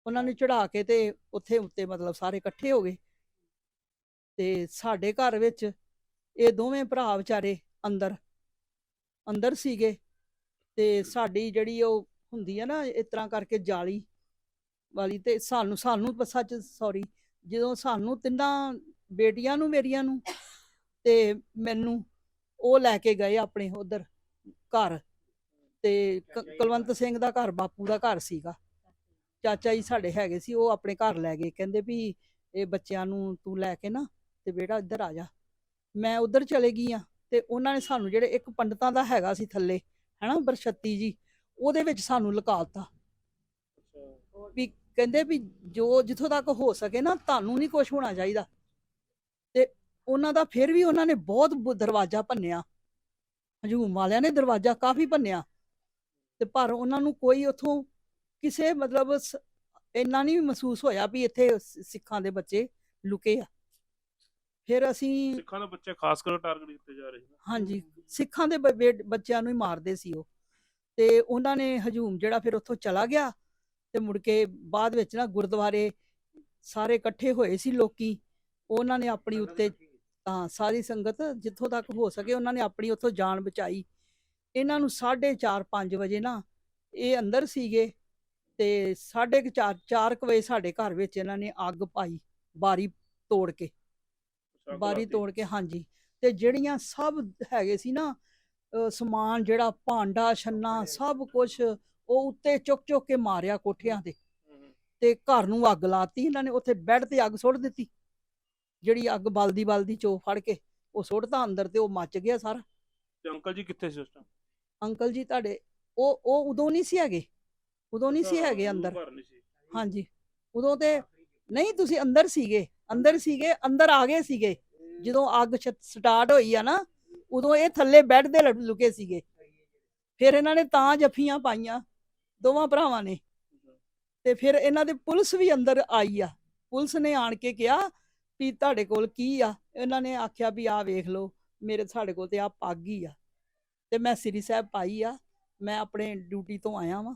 ਉਹਨਾਂ ਨੇ ਚੜਾ ਕੇ ਤੇ ਉੱਥੇ ਉੱਤੇ ਮਤਲਬ ਸਾਰੇ ਇਕੱਠੇ ਹੋ ਗਏ। ਤੇ ਸਾਡੇ ਘਰ ਵਿੱਚ ਇਹ ਦੋਵੇਂ ਭਰਾ ਵਿਚਾਰੇ ਅੰਦਰ ਅੰਦਰ ਸੀਗੇ ਤੇ ਸਾਡੀ ਜਿਹੜੀ ਉਹ ਹੁੰਦੀ ਆ ਨਾ ਇਸ ਤਰ੍ਹਾਂ ਕਰਕੇ ਜਾਲੀ ਵਾਲੀ ਤੇ ਸਾਨੂੰ ਸਾਨੂੰ ਸੱਚ ਸੌਰੀ ਜਦੋਂ ਸਾਨੂੰ ਤਿੰਨਾਂ ਬੇਟੀਆਂ ਨੂੰ ਮੇਰੀਆਂ ਨੂੰ ਤੇ ਮੈਨੂੰ ਉਹ ਲੈ ਕੇ ਗਏ ਆਪਣੇ ਉਧਰ ਘਰ ਤੇ ਕੁਲਵੰਤ ਸਿੰਘ ਦਾ ਘਰ ਬਾਪੂ ਦਾ ਘਰ ਸੀਗਾ। ਚਾਚਾ ਜੀ ਸਾਡੇ ਹੈਗੇ ਸੀ ਉਹ ਆਪਣੇ ਘਰ ਲੈ ਗਏ ਕਹਿੰਦੇ ਵੀ ਇਹ ਬੱਚਿਆਂ ਨੂੰ ਤੂੰ ਲੈ ਕੇ ਨਾ ਤੇ ਬੇਟਾ ਇੱਧਰ ਆ ਜਾ। ਮੈਂ ਉਧਰ ਚਲੇ ਗਈ ਆ। ਤੇ ਉਹਨਾਂ ਨੇ ਸਾਨੂੰ ਜਿਹੜੇ ਇੱਕ ਪੰਡਤਾਂ ਦਾ ਹੈਗਾ ਸੀ ਥੱਲੇ, ਹੈਨਾ ਬਰਛੱਤੀ ਜੀ, ਉਹਦੇ ਵਿੱਚ ਸਾਨੂੰ ਲੁਕਾਤਾ ਵੀ ਕਹਿੰਦੇ ਵੀ ਜੋ ਜਿੱਥੋਂ ਤੱਕ ਹੋ ਸਕੇ ਨਾ ਤੁਹਾਨੂੰ ਨਹੀਂ ਕੁਝ ਹੋਣਾ ਚਾਹੀਦਾ। ਤੇ ਉਹਨਾਂ ਦਾ ਫਿਰ ਵੀ ਉਹਨਾਂ ਨੇ ਬਹੁਤ ਦਰਵਾਜ਼ਾ ਭੰਨਿਆ। ਹਜੂਮ ਵਾਲਿਆਂ ਨੇ ਦਰਵਾਜ਼ਾ ਕਾਫੀ ਭੰਨਿਆ। ਤੇ ਪਰ ਉਹਨਾਂ ਨੂੰ ਕੋਈ ਉਥੋਂ ਕਿਸੇ ਮਤਲਬ ਸ- ਇੰਨਾ ਨਹੀਂ ਮਹਿਸੂਸ ਹੋਇਆ ਵੀ ਇੱਥੇ ਸਿੱਖਾਂ ਦੇ ਬੱਚੇ ਲੁਕੇ ਆ। ਫਿਰ ਅਸੀਂ ਸਿੱਖਾਂ ਦੇ ਬੱਚੇ ਖਾਸ ਕਰ ਟਾਰਗੇਟ ਕੀਤੇ ਜਾ ਰਹੇ ਨੇ। ਹਾਂਜੀ ਸਿੱਖਾਂ ਦੇ ਬ- ਬੇ- ਬੱਚਿਆਂ ਨੂੰ ਹੀ ਮਾਰਦੇ ਸੀ ਉਹ। ਤੇ ਉਹਨਾਂ ਨੇ ਹਜੂਮ ਜਿਹੜਾ ਫਿਰ ਉੱਥੋਂ ਚਲਾ ਗਿਆ ਤੇ ਮੁੜ ਕੇ ਬਾਅਦ ਵਿੱਚ ਨਾ ਗੁਰਦੁਆਰੇ ਸਾਰੇ ਇਕੱਠੇ ਹੋਏ ਸੀ ਲੋਕੀ। ਉਹਨਾਂ ਨੇ ਆਪਣੀ ਉੱਤੇ ਤਾਂ ਸਾਰੀ ਸੰਗਤ ਜਿੱਥੋਂ ਤੱਕ ਹੋ ਸਕੇ ਉਹਨਾਂ ਨੇ ਆਪਣੀ ਉੱਥੋਂ ਜਾਨ ਬਚਾਈ। ਇਹਨਾਂ ਨੂੰ 4:30 5 ਵਜੇ ਨਾ ਇਹ ਅੰਦਰ ਸੀਗੇ ਤੇ 4:30 4 ਵਜੇ ਸਾਡੇ ਘਰ ਵਿੱਚ ਇਹਨਾਂ ਨੇ ਅੱਗ ਪਾਈ ਬਾਰੀ ਤੋੜ ਕੇ। ਬਾਰੀ। ਤੋੜ ਕੇ ਹਾਂਜੀ। ਤੇ ਜਿਹੜੀਆਂ ਸਭ ਹੈਗੇ ਸੀ ਨਾ ਅਹ ਸਮਾਨ ਜਿਹੜਾ ਭਾਂਡਾ ਛੰਨਾ ਸਭ ਕੁਝ ਉਹ ਉੱਤੇ ਚੁੱਕ ਚੁੱਕ ਕੇ ਮਾਰਿਆ ਕੋਠਿਆਂ ਤੇ। ਤੇ ਘਰ ਨੂੰ ਅੱਗ ਲਾਤੀ ਇਹਨਾਂ ਨੇ ਉੱਥੇ ਬੈੱਡ ਤੇ ਅੱਗ ਸੁੱਟ ਦਿੱਤੀ। ਜਿਹੜੀ ਅੱਗ ਬਲਦੀ ਬਲਦੀ ਚੋ ਫੜ ਕੇ ਉਹ ਸੁੱਟਤਾ ਅੰਦਰ ਤੇ ਉਹ ਮੱਚ ਗਿਆ ਸਾਰਾ। ਤੇ ਅੰਕਲ ਜੀ ਕਿੱਥੇ ਸੀ ਉਸ ਟਾਈਮ ਅੰਕਲ ਜੀ ਤੁਹਾਡੇ ਉਹ ਉਹ ਉਦੋਂ ਨਹੀਂ ਸੀ ਹੈਗੇ। ਉਦੋਂ ਨਹੀਂ ਸੀ ਹੈਗੇ ਅੰਦਰ। ਹਾਂਜੀ। ਉਦੋਂ ਤੇ ਨਹੀਂ ਤੁਸੀਂ ਅੰਦਰ ਸੀਗੇ। ਅੰਦਰ ਸੀਗੇ, ਅੰਦਰ ਆ ਗਏ ਸੀਗੇ। ਜਦੋਂ ਅੱਗ ਸਟਾਰਟ ਹੋਈ ਆ ਨਾ, ਉਦੋਂ ਇਹ ਥੱਲੇ ਬੈੱਡ ਦੇ ਲੁਕੇ ਸੀਗੇ। ਫਿਰ ਇਹਨਾਂ ਨੇ ਤਾਂ ਜੱਫੀਆਂ ਪਾਈਆਂ, ਦੋਵਾਂ ਭਰਾਵਾਂ ਨੇ। ਤੇ ਫਿਰ ਇਹਨਾਂ ਦੇ ਪੁਲਿਸ ਵੀ ਅੰਦਰ ਆਈ ਆ। ਪੁਲਿਸ ਨੇ ਆਣ ਕੇ ਕਿਹਾ ਵੀ ਤੁਹਾਡੇ ਕੋਲ ਕੀ ਆ? ਇਹਨਾਂ ਨੇ ਆਖਿਆ ਵੀ ਆਹ ਵੇਖ ਲਓ, ਮੇਰੇ ਸਾਡੇ ਕੋਲ ਤੇ ਆ ਪੱਗ ਹੀ ਆ। ਤੇ ਮੈਂ ਸ੍ਰੀ ਸਾਹਿਬ ਪਾਈ ਆ, ਮੈਂ ਆਪਣੇ ਡਿਊਟੀ ਤੋਂ ਆਇਆ ਵਾਂ।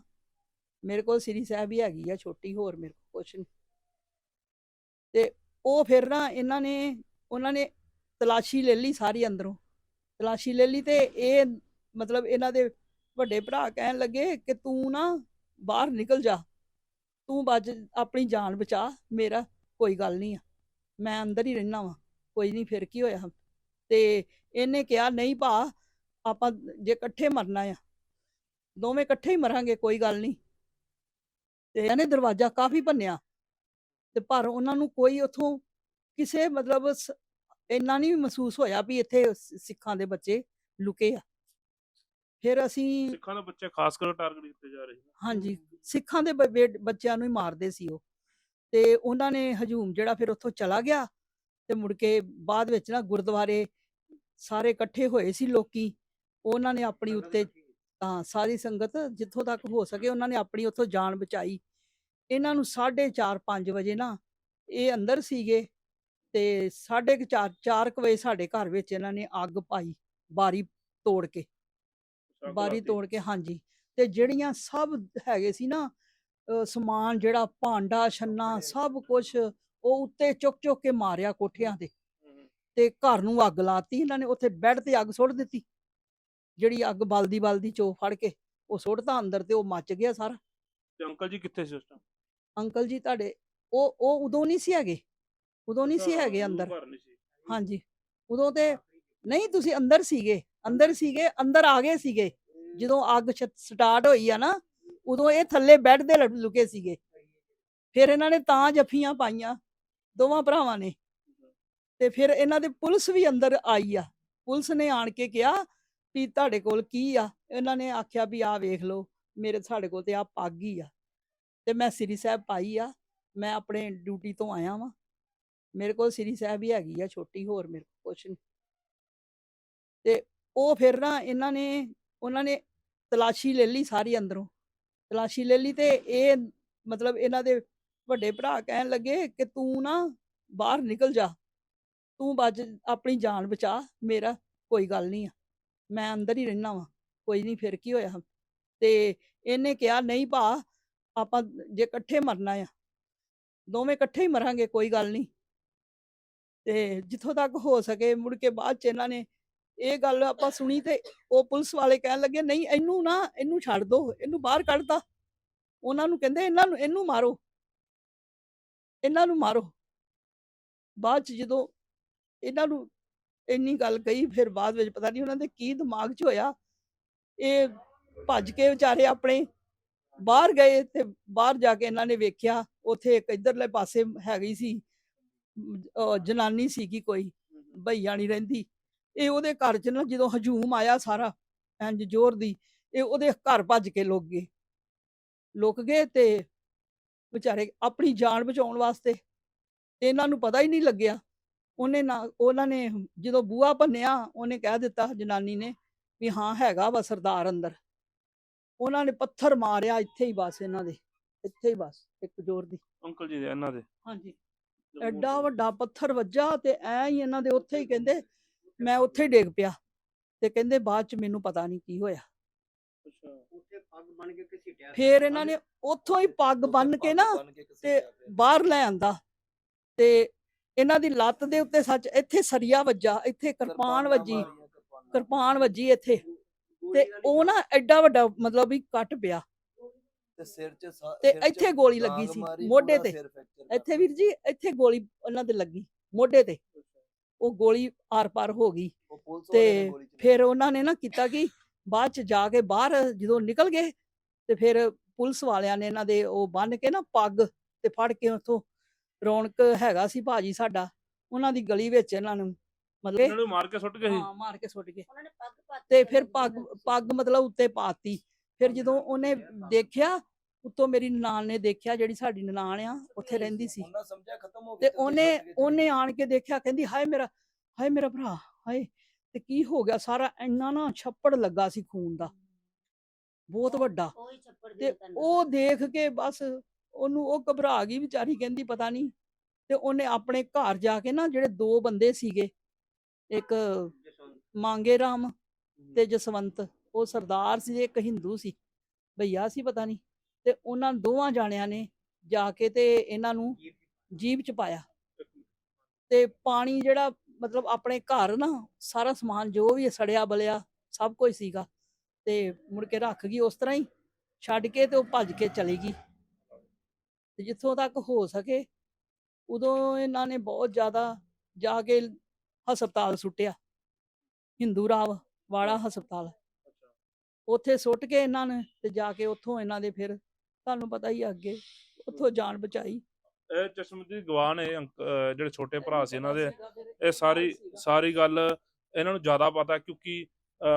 ਮੇਰੇ ਕੋਲ ਸ੍ਰੀ ਸਾਹਿਬ ਹੀ ਹੈਗੀ ਆ, ਛੋਟੀ ਹੋਰ ਮੇਰੇ ਕੋਲ ਕੁਛ ਨਹੀਂ ਤੇ ਉਹ ਫਿਰ ਨਾ ਇਹਨਾਂ ਨੇ, ਉਹਨਾਂ ਨੇ ਤਲਾਸ਼ੀ ਲੈ ਲਈ ਸਾਰੀ ਅੰਦਰੋਂ। ਤਲਾਸ਼ੀ ਲੈ ਲਈ ਤੇ ਇਹ ਮਤਲਬ ਇਹਨਾਂ ਦੇ ਵੱਡੇ ਭਰਾ ਕਹਿਣ ਲੱਗੇ ਕਿ ਤੂੰ ਨਾ ਬਾਹਰ ਨਿਕਲ ਜਾ। ਤੂੰ ਬਚ, ਆਪਣੀ ਜਾਨ ਬਚਾ, ਮੇਰਾ ਕੋਈ ਗੱਲ ਨਹੀਂ ਆ। ਮੈਂ ਅੰਦਰ ਹੀ ਰਹਿਣਾ ਵਾਂ, ਕੋਈ ਨਹੀਂ ਫਿਰ ਕੀ ਹੋਇਆ? ਤੇ ਇਹਨੇ ਕਿਹਾ, ਨਹੀਂ ਭਾ, ਆਪਾਂ ਜੇ ਇਕੱਠੇ ਮਰਨਾ ਆ, ਦੋਵੇਂ ਇਕੱਠੇ ਹੀ ਮਰਾਂਗੇ, ਕੋਈ ਗੱਲ ਨਹੀਂ। ਤੇ ਇਹਨੇ ਦਰਵਾਜ਼ਾ ਕਾਫੀ ਭੰਨਿਆ। ਤੇ ਪਰ ਉਹਨਾਂ ਨੂੰ ਕੋਈ ਉਥੋਂ ਕਿਸੇ ਮਤਲਬ ਸ- ਇੰਨਾ ਨਹੀਂ ਮਹਿਸੂਸ ਹੋਇਆ ਵੀ ਇੱਥੇ ਸ- ਸਿੱਖਾਂ ਦੇ ਬੱਚੇ ਲੁਕੇ ਆ। ਫਿਰ ਅਸੀਂ ਸਿੱਖਾਂ ਦੇ ਬੱਚੇ ਖਾਸ ਕਰ ਟਾਰਗੇਟ ਕੀਤੇ ਜਾ ਰਹੇ ਨੇ। ਹਾਂਜੀ ਸਿੱਖਾਂ ਦੇ ਬ- ਬੇ- ਬੱਚਿਆਂ ਨੂੰ ਹੀ ਮਾਰਦੇ ਸੀ ਉਹ। ਤੇ ਉਹਨਾਂ ਨੇ ਹਜੂਮ ਜਿਹੜਾ ਫਿਰ ਉੱਥੋਂ ਚਲਾ ਗਿਆ ਤੇ ਮੁੜ ਕੇ ਬਾਅਦ ਵਿੱਚ ਨਾ ਗੁਰਦੁਆਰੇ ਸਾਰੇ ਇਕੱਠੇ ਹੋਏ ਸੀ ਲੋਕੀ। ਉਹਨਾਂ ਨੇ ਆਪਣੀ ਉੱਤੇ ਤਾਂ ਸਾਰੀ ਸੰਗਤ ਜਿੱਥੋਂ ਤੱਕ ਹੋ ਸਕੇ ਉਹਨਾਂ ਨੇ ਆਪਣੀ ਉੱਥੋਂ ਜਾਨ ਬਚਾਈ। ਇਹਨਾਂ ਨੂੰ 4:30 5 ਵਜੇ ਨਾ ਇਹ ਅੰਦਰ ਸੀਗੇ ਤੇ 4:30 4 ਵਜੇ ਸਾਡੇ ਘਰ ਵਿੱਚ ਇਹਨਾਂ ਨੇ ਅੱਗ ਪਾਈ ਬਾਰੀ ਤੋੜ ਕੇ ਬਾਰੀ। ਤੋੜ ਕੇ ਹਾਂਜੀ ਤੇ ਜਿਹੜੀਆਂ ਸਭ ਹੈਗੇ ਸੀ ਨਾ ਸਮਾਨ ਜਿਹੜਾ ਭਾਂਡਾ ਛੰਨਾ ਸਭ ਕੁਝ ਉਹ ਉੱਤੇ ਚੁੱਕ ਚੁੱਕ ਕੇ ਮਾਰਿਆ ਕੋਠਿਆਂ ਤੇ। ਤੇ ਘਰ ਨੂੰ ਅੱਗ ਲਾਤੀ ਇਹਨਾਂ ਨੇ ਉੱਥੇ ਬੈੱਡ ਤੇ ਅੱਗ ਸੁੱਟ ਦਿੱਤੀ ਜਿਹੜੀ ਅੱਗ ਬਲਦੀ ਬਲਦੀ ਚੋ ਫੜ ਕੇ ਉਹ ਸੁੱਟਤਾ ਅੰਦਰ ਤੇ ਉਹ ਮੱਚ ਗਿਆ ਸਾਰਾ ਤੇ ਅੰਕਲ ਜੀ ਕਿੱਥੇ ਸੀ ਉਸ ਟਾਈਮ ਅੰਕਲ ਜੀ ਤੁਹਾਡੇ ਉਹ ਉਹ ਉਦੋਂ ਨਹੀਂ ਸੀ ਹੈਗੇ? ਉਦੋਂ ਨਹੀਂ ਸੀ ਹੈਗੇ ਅੰਦਰ? ਹਾਂਜੀ। ਉਦੋਂ ਤੇ ਨਹੀਂ ਤੁਸੀਂ ਅੰਦਰ ਸੀਗੇ। ਅੰਦਰ ਸੀਗੇ ਅੰਦਰ ਆ ਗਏ ਸੀਗੇ। ਜਦੋਂ ਅੱਗ ਸਟਾਰਟ ਹੋਈ ਆ ਨਾ ਉਦੋਂ ਇਹ ਥੱਲੇ ਬੈੱਡ ਦੇ ਲੁਕੇ ਸੀਗੇ। ਫਿਰ ਇਹਨਾਂ ਨੇ ਤਾਂ ਜੱਫੀਆਂ ਪਾਈਆਂ ਦੋਵਾਂ ਭਰਾਵਾਂ ਨੇ। ਤੇ ਫਿਰ ਇਹਨਾਂ ਦੇ ਪੁਲਿਸ ਵੀ ਅੰਦਰ ਆਈ ਆ। ਪੁਲਿਸ ਨੇ ਆਣ ਕੇ ਕਿਹਾ ਵੀ ਤੁਹਾਡੇ ਕੋਲ ਕੀ ਆ? ਇਹਨਾਂ ਨੇ ਆਖਿਆ ਵੀ ਆਹ ਵੇਖ ਲਓ ਮੇਰੇ ਸਾਡੇ ਕੋਲ ਤੇ ਆ ਪੱਗ ਹੀ ਆ। ਤੇ ਮੈਂ ਸ੍ਰੀ ਸਾਹਿਬ ਪਾਈ ਆ, ਮੈਂ ਆਪਣੇ ਡਿਊਟੀ ਤੋਂ ਆਇਆ ਵਾਂ। ਮੇਰੇ ਕੋਲ ਸ੍ਰੀ ਸਾਹਿਬ ਹੀ ਹੈਗੀ ਆ, ਛੋਟੀ ਹੋਰ ਮੇਰੇ ਕੋਲ ਕੁਛ ਨਹੀਂ ਤੇ ਉਹ ਫਿਰ ਨਾ ਇਹਨਾਂ ਨੇ, ਉਹਨਾਂ ਨੇ ਤਲਾਸ਼ੀ ਲੈ ਲਈ ਸਾਰੀ ਅੰਦਰੋਂ। ਤਲਾਸ਼ੀ ਲੈ ਲਈ ਤੇ ਇਹ ਮਤਲਬ ਇਹਨਾਂ ਦੇ ਵੱਡੇ ਭਰਾ ਕਹਿਣ ਲੱਗੇ ਕਿ ਤੂੰ ਨਾ ਬਾਹਰ ਨਿਕਲ ਜਾ। ਤੂੰ ਬਚ ਆਪਣੀ ਜਾਨ ਬਚਾ, ਮੇਰਾ ਕੋਈ ਗੱਲ ਨਹੀਂ ਆ। ਮੈਂ ਅੰਦਰ ਹੀ ਰਹਿਣਾ ਵਾਂ, ਕੋਈ ਨਹੀਂ ਫਿਰ ਕੀ ਹੋਇਆ। ਤੇ ਇਹਨੇ ਕਿਹਾ, ਨਹੀਂ ਭਾ ਆਪਾਂ ਜੇ ਇਕੱਠੇ ਮਰਨਾ ਆ, ਦੋਵੇਂ ਇਕੱਠੇ ਹੀ ਮਰਾਂਗੇ, ਕੋਈ ਗੱਲ ਨਹੀਂ। ਤੇ ਜਿੱਥੋਂ ਤੱਕ ਹੋ ਸਕੇ ਮੁੜ ਕੇ ਬਾਅਦ ਚ ਇਹਨਾਂ ਨੇ ਇਹ ਗੱਲ ਆਪਾਂ ਸੁਣੀ ਤੇ ਉਹ ਪੁਲਿਸ ਵਾਲੇ ਕਹਿਣ ਲੱਗੇ, ਨਹੀਂ, ਇਹਨੂੰ ਨਾ, ਇਹਨੂੰ ਛੱਡ ਦੋ, ਇਹਨੂੰ ਬਾਹਰ ਕੱਢਦਾ ਉਹਨਾਂ ਨੂੰ ਕਹਿੰਦੇ, ਇਹਨਾਂ ਨੂੰ, ਇਹਨੂੰ ਮਾਰੋ। ਇਹਨਾਂ ਨੂੰ ਮਾਰੋ। ਬਾਅਦ ਚ ਜਦੋਂ ਇਹਨਾਂ ਨੂੰ ਇੰਨੀ ਗੱਲ ਕਹੀ, ਫਿਰ ਬਾਅਦ ਵਿੱਚ ਪਤਾ ਨਹੀਂ ਉਹਨਾਂ ਦੇ ਕੀ ਦਿਮਾਗ 'ਚ ਹੋਇਆ। ਇਹ ਭੱਜ ਕੇ ਵਿਚਾਰੇ ਆਪਣੇ ਬਾਹਰ ਗਏ ਤੇ ਬਾਹਰ ਜਾ ਕੇ ਇਹਨਾਂ ਨੇ ਵੇਖਿਆ ਉੱਥੇ ਇੱਕ ਇਧਰਲੇ ਪਾਸੇ ਹੈਗੀ ਸੀ ਅਮ, ਅਹ ਜਨਾਨੀ ਸੀਗੀ ਕੋਈ ਭਈਆ ਨਹੀਂ ਰਹਿੰਦੀ। ਇਹ ਉਹਦੇ ਘਰ 'ਚ ਨਾ ਜਦੋਂ ਹਜੂਮ ਆਇਆ ਸਾਰਾ ਇੰਜ ਜ਼ੋਰ ਦੀ ਇਹ ਉਹਦੇ ਘਰ ਭੱਜ ਕੇ ਲੁਕ ਗਏ। ਲੁਕ ਗਏ ਤੇ ਵਿਚਾਰੇ ਆਪਣੀ ਜਾਨ ਬਚਾਉਣ ਵਾਸਤੇ ਤੇ ਇਹਨਾਂ ਨੂੰ ਪਤਾ ਹੀ ਨਹੀਂ ਲੱਗਿਆ। ਉਹਨੇ ਨਾ ਉਹਨਾਂ ਨੇ ਜਦੋਂ ਬੂਹਾ ਭੰਨਿਆ ਉਹਨੇ ਕਹਿ ਦਿੱਤਾ ਜਨਾਨੀ ਨੇ ਵੀ ਹਾਂ ਹੈਗਾ ਵਾ ਸਰਦਾਰ ਅੰਦਰ। ਉਹਨਾਂ ਨੇ ਪੱਥਰ ਮਾਰਿਆ ਇੱਥੇ ਹੀ ਬਸ ਇਹਨਾਂ ਦੇ ਇੱਥੇ ਹੀ ਬਸ ਇੱਕ ਜ਼ੋਰ ਦੀ। ਅੰਕਲ ਜੀ ਦੇ ਇਹਨਾਂ ਦੇ। ਹਾਂਜੀ। ਐਡਾ ਵੱਡਾ ਪੱਥਰ ਵੱਜਾ ਤੇ ਐ ਹੀ ਇਹਨਾਂ ਦੇ ਉੱਥੇ ਹੀ ਕਹਿੰਦੇ ਮੈਂ ਉੱਥੇ ਹੀ ਡਿੱਗ ਪਿਆ। ਤੇ ਕਹਿੰਦੇ ਬਾਅਦ ਚ ਮੈਨੂੰ ਪਤਾ ਨਹੀਂ ਕੀ ਹੋਇਆ। ਅੱਛਾ। ਉੱਥੇ ਪੱਗ ਬਣ ਕੇ ਘਸੀਟਿਆ ਫੇਰ ਇਹਨਾਂ ਨੇ ਉੱਥੋਂ ਹੀ ਪੱਗ ਬੰਨ ਕੇ ਨਾ ਤੇ ਬਾਹਰ ਲੈ ਆਂਦਾ। ਤੇ ਇਹਨਾਂ ਦੀ ਲੱਤ ਦੇ ਉੱਤੇ ਸੱਚ ਇੱਥੇ ਸਰੀਆ ਵੱਜਾ ਇੱਥੇ ਕਿਰਪਾਨ ਵੱਜੀ। ਕਿਰਪਾਨ ਵੱਜੀ ਇੱਥੇ। ਤੇ ਉਹ ਨਾ ਐਡਾ ਵੱਡਾ ਮਤਲਬ ਵੀ ਕੱਟ ਪਿਆ। ਤੇ ਸਿਰ 'ਚ ਤੇ ਇੱਥੇ ਗੋਲੀ ਲੱਗੀ ਸੀ, ਮੋਢੇ ਤੇ। ਇੱਥੇ ਵੀਰ ਜੀ ਇੱਥੇ ਗੋਲੀ ਉਹਨਾਂ ਦੇ ਲੱਗੀ ਮੋਢੇ ਤੇ। ਉਹ ਗੋਲੀ ਆਰ-ਪਾਰ ਹੋ ਗਈ। ਤੇ। ਫਿਰ ਉਹਨਾਂ ਨੇ ਨਾ ਕੀਤਾ ਕਿ ਬਾਅਦ ਚ ਜਾ ਕੇ ਬਾਹਰ ਜਦੋਂ ਨਿਕਲ ਗਏ ਤੇ ਫਿਰ ਪੁਲਿਸ ਵਾਲਿਆਂ ਨੇ ਇਹਨਾਂ ਦੇ ਉਹ ਬੰਨ ਕੇ ਨਾ ਪੱਗ ਤੇ ਫੜ ਕੇ ਉੱਥੋਂ ਰੌਣਕ ਹੈਗਾ ਸੀ ਭਾਜੀ ਸਾਡਾ ਉਹਨਾਂ ਦੀ ਗਲੀ ਵਿੱਚ ਇਹਨਾਂ ਨੂੰ ਮਤਲਬ ਇਹਨਾਂ ਨੂੰ ਮਾਰ ਕੇ ਸੁੱਟ ਗਏ ਸੀ? ਹਾਂ ਮਾਰ ਕੇ ਸੁੱਟ ਗਏ। ਉਹਨਾਂ ਨੇ ਪੱਗ ਪਾਤੀ ਤੇ ਫਿਰ ਪੱਗ। ਪੱਗ ਮਤਲਬ ਉੱਤੇ ਪਾਤੀ। ਫਿਰ ਜਦੋਂ ਉਹਨੇ ਦੇਖਿਆ ਉੱਤੋਂ ਮੇਰੀ ਨਨਾਣ ਨੇ ਦੇਖਿਆ ਜਿਹੜੀ ਸਾਡੀ ਨਨਾਣ ਆ ਉੱਥੇ ਰਹਿੰਦੀ ਸੀ। ਉਹਨਾਂ ਸਮਝਿਆ ਖਤਮ ਹੋ ਤੇ ਉਹਨੇ ਉਹਨੇ ਆਣ ਕੇ ਦੇਖਿਆ ਕਹਿੰਦੀ ਹਾਏ ਮੇਰਾ ਹਾਏ ਮੇਰਾ ਭਰਾ ਹਾਏ ਤੇ ਕੀ ਹੋ ਗਿਆ? ਸਾਰਾ ਇੰਨਾ ਨਾ ਛੱਪੜ ਲੱਗਾ ਸੀ ਖੂਨ ਦਾ। ਬਹੁਤ ਵੱਡਾ। ਉਹੀ ਛੱਪੜ ਦੀ ਤੇ ਉਹ ਦੇਖ ਕੇ ਬਸ ਉਹਨੂੰ ਉਹ ਘਬਰਾ ਗਈ ਵਿਚਾਰੀ ਕਹਿੰਦੀ ਪਤਾ ਨਹੀਂ। ਤੇ ਉਹਨੇ ਆਪਣੇ ਘਰ ਜਾ ਕੇ ਨਾ ਜਿਹੜੇ ਦੋ ਬੰਦੇ ਸੀਗੇ ਇੱਕ ਮੰਗੇ ਰਾਮ ਤੇ ਜਸਵੰਤ ਉਹ ਸਰਦਾਰ ਸੀ ਇੱਕ ਹਿੰਦੂ ਸੀ। ਭਈਆ ਸੀ ਪਤਾ ਨਹੀਂ ਤੇ ਉਹਨਾਂ ਦੋਵਾਂ ਜਾਣਿਆਂ ਨੇ ਜਾ ਕੇ ਤੇ ਇਹਨਾਂ ਨੂੰ ਜੀਪ ਚ ਪਾਇਆ। ਤੇ ਪਾਣੀ ਜਿਹੜਾ ਮਤਲਬ ਆਪਣੇ ਘਰ ਨਾ ਸਾਰਾ ਸਮਾਨ ਜੋ ਵੀ ਸੜਿਆ ਬਲਿਆ ਸਭ ਕੁਝ ਸੀਗਾ। ਤੇ ਮੁੜ ਕੇ ਰੱਖ ਗਈ ਉਸ ਤਰ੍ਹਾਂ ਹੀ ਛੱਡ ਕੇ ਤੇ ਉਹ ਭੱਜ ਕੇ ਚਲੀ ਗਈ। ਤੇ ਜਿੱਥੋਂ ਤੱਕ ਹੋ ਸਕੇ ਉਦੋਂ ਇਹਨਾਂ ਨੇ ਬਹੁਤ ਜ਼ਿਆਦਾ ਜਾ ਕੇ ਹਸਪਤਾਲ ਸੁੱਟਿਆ। ਹਿੰਦੂ ਰਾਵ ਵਾੜਾ ਹਸਪਤਾਲ। ਉੱਥੇ ਸੁੱਟ ਕੇ ਇਹਨਾਂ ਨੇ ਤੇ ਜਾ ਕੇ ਉੱਥੋਂ ਇਹਨਾਂ ਦੇ ਫਿਰ ਤੁਹਾਨੂੰ ਪਤਾ ਹੀ ਆ ਅੱਗੇ ਉੱਥੋਂ ਜਾਨ ਬਚਾਈ। ਇਹ ਚਸ਼ਮਦੀਦ ਗਵਾਹ ਨੇ ਅੰਕ- ਜਿਹੜੇ ਛੋਟੇ ਭਰਾ ਸੀ ਇਹਨਾਂ ਦੇ। ਇਹ ਸਾਰੀ ਸਾਰੀ ਗੱਲ ਇਹਨਾਂ ਨੂੰ ਜ਼ਿਆਦਾ ਪਤਾ ਕਿਉਂਕਿ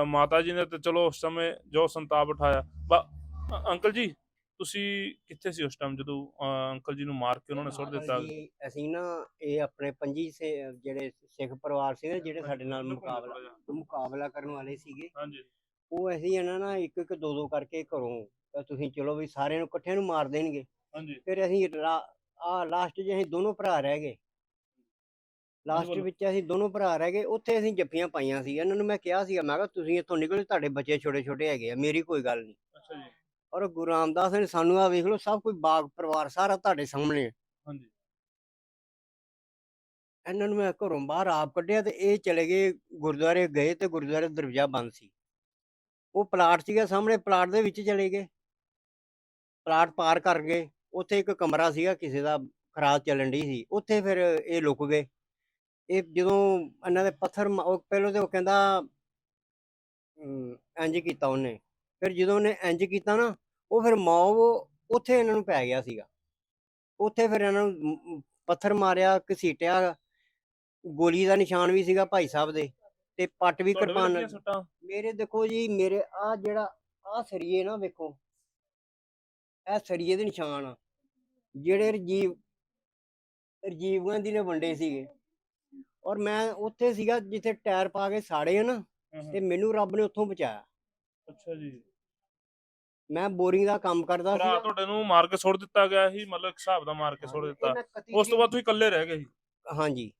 ਮਾਤਾ ਜੀ ਨੇ ਤੇ ਚਲੋ ਉਸ ਸਮੇਂ ਜੋ ਸੰਤਾਪ ਉਠਾਇਆ। ਬਾ- ਅ- ਅੰਕਲ ਜੀ ਤੁਸੀਂ ਕਿੱਥੇ ਸੀ ਉਸ ਟਾਈਮ ਜਦੋਂ ਅੰਕਲ ਜੀ ਨੂੰ ਮਾਰ ਕੇ ਉਹਨਾਂ ਨੇ ਸੁੱਟ ਦਿੱਤਾ? ਅਸੀਂ- ਅਸੀਂ ਨਾ ਇਹ ਆਪਣੇ ਪੰਜੀ ਸੇ ਜਿਹੜੇ ਸਿੱਖ ਪਰਿਵਾਰ ਸੀ ਨਾ ਜਿਹੜੇ ਸਾਡੇ ਨਾਲ ਮੁਕਾਬਲਾ। ਮੁਕਾਬਲਾ ਕਰਨ ਵਾਲੇ ਸੀਗੇ ਹਾਂਜੀ। ਉਹ ਅਸੀਂ ਇਹਨਾਂ ਨਾ ਇੱਕ ਇੱਕ ਦੋ ਦੋ ਕਰਕੇ ਘਰੋਂ ਤਾਂ ਤੁਸੀਂ ਚਲੋ ਵੀ ਸਾਰਿਆਂ ਨੂੰ ਇਕੱਠਿਆਂ ਨੂੰ ਮਾਰ ਦੇਣਗੇ। ਹਾਂਜੀ। ਫਿਰ ਅਸੀਂ ਆ ਲਾਸਟ 'ਚ ਅਸੀਂ ਦੋਨੋਂ ਭਰਾ ਰਹਿ ਗਏ। ਲਾਸਟ ਬੋਲੋ। ਵਿੱਚ ਅਸੀਂ ਦੋਨੋਂ ਭਰਾ ਰਹਿ ਗਏ ਉੱਥੇ ਅਸੀਂ ਜੱਫੀਆਂ ਪਾਈਆਂ ਸੀ। ਇਹਨਾਂ ਨੂੰ ਮੈਂ ਕਿਹਾ ਸੀਗਾ ਮੈਂ ਕਿਹਾ ਤੁਸੀਂ ਇੱਥੋਂ ਨਿਕਲੋ ਤੁਹਾਡੇ ਬੱਚੇ ਛੋਟੇ ਛੋਟੇ ਹੈਗੇ ਆ ਮੇਰੀ ਕੋਈ ਗੱਲ ਨਹੀਂ। ਅੱਛਾ ਜੀ। ਔਰ ਗੁਰੂ ਰਾਮਦਾਸ ਨੇ ਸਾਨੂੰ ਆ ਵੇਖ ਲਓ ਸਭ ਕੋਈ ਬਾਗ ਪਰਿਵਾਰ ਸਾਰਾ ਤੁਹਾਡੇ ਸਾਹਮਣੇ ਹੈ। ਹਾਂਜੀ। ਇਹਨਾਂ ਨੂੰ ਮੈਂ ਘਰੋਂ ਬਾਹਰ ਆਪ ਕੱਢਿਆ ਤੇ ਇਹ ਚਲੇ ਗਏ ਗੁਰਦੁਆਰੇ ਗਏ ਤੇ ਗੁਰਦੁਆਰੇ ਦਰਵਾਜ਼ਾ ਬੰਦ ਸੀ। ਉਹ ਪਲਾਟ ਸੀਗਾ ਸਾਹਮਣੇ ਪਲਾਟ ਦੇ ਵਿੱਚ ਚਲੇ ਗਏ। ਪਲਾਟ ਪਾਰ ਕਰ ਗਏ। ਉੱਥੇ ਇੱਕ ਕਮਰਾ ਸੀਗਾ ਕਿਸੇ ਦਾ ਖਰਾਬ ਚੱਲਣ ਦੀ ਸੀ। ਉੱਥੇ ਫਿਰ ਇਹ ਲੁਕ ਗਏ। ਇਹ ਜਦੋਂ ਇਹਨਾਂ ਦੇ ਪੱਥਰ ਪਹਿਲਾਂ ਤੇ ਉਹ ਕਹਿੰਦਾ ਇੰਝ ਕੀਤਾ ਉਹਨੇ। ਫਿਰ ਜਦੋਂ ਉਹਨੇ ਇੰਝ ਕੀਤਾ ਨਾ ਉਹ ਫਿਰ ਮੌਬ ਉੱਥੇ ਇਹਨਾਂ ਨੂੰ ਪੈ ਗਿਆ ਸੀਗਾ। ਉੱਥੇ ਫਿਰ ਇਹਨਾਂ ਨੂੰ ਪੱਥਰ ਮਾਰਿਆ ਘਸੀਟਿਆ ਗੋਲੀ ਦਾ ਨਿਸ਼ਾਨ ਵੀ ਸੀਗਾ ਭਾਈ ਸਾਹਿਬ ਦੇ ਤੇ ਪੱਟ ਵੀ ਕਿਰਪਾਨ ਮੇਰੇ ਦੇਖੋ ਜੀ ਮੇਰੇ ਆ ਜਿਹੜਾ ਆ ਸਰੀਏ ਨਾ ਵੇਖੋ ਇਹ ਸਰੀਏ ਦੇ ਨਿਸ਼ਾਨ ਆ ਜਿਹੜੇ ਰਜੀਵ ਰਜੀਵ ਗਾਂਧੀ ਨੇ ਵੰਡੇ ਸੀਗੇ। ਔਰ ਮੈਂ ਉੱਥੇ ਸੀਗਾ ਜਿੱਥੇ ਟਾਇਰ ਪਾ ਕੇ ਸਾੜੇ ਆ ਨਾ ਤੇ ਮੈਨੂੰ ਰੱਬ ਨੇ ਉੱਥੋਂ ਬਚਾਇਆ। ਅੱਛਾ ਜੀ। ਮੈਂ ਬੋਰਿੰਗ ਦਾ ਕੰਮ ਕਰਦਾ ਭਰਾ ਸੀ ਤੁਹਾਡੇ ਨੂੰ ਮਾਰ ਕੇ ਸੁੱਟ ਦਿੱਤਾ ਗਿਆ ਸੀ ਮਤਲਬ ਇੱਕ ਹਿਸਾਬ ਦਾ ਮਾਰ ਕੇ ਸੁੱਟ ਦਿੱਤਾ। ਉਸ ਤੋਂ ਬਾਅਦ ਤੁਸੀਂ ਇਕੱਲੇ ਰਹਿ ਗਏ ਸੀ। ਹਾਂਜੀ।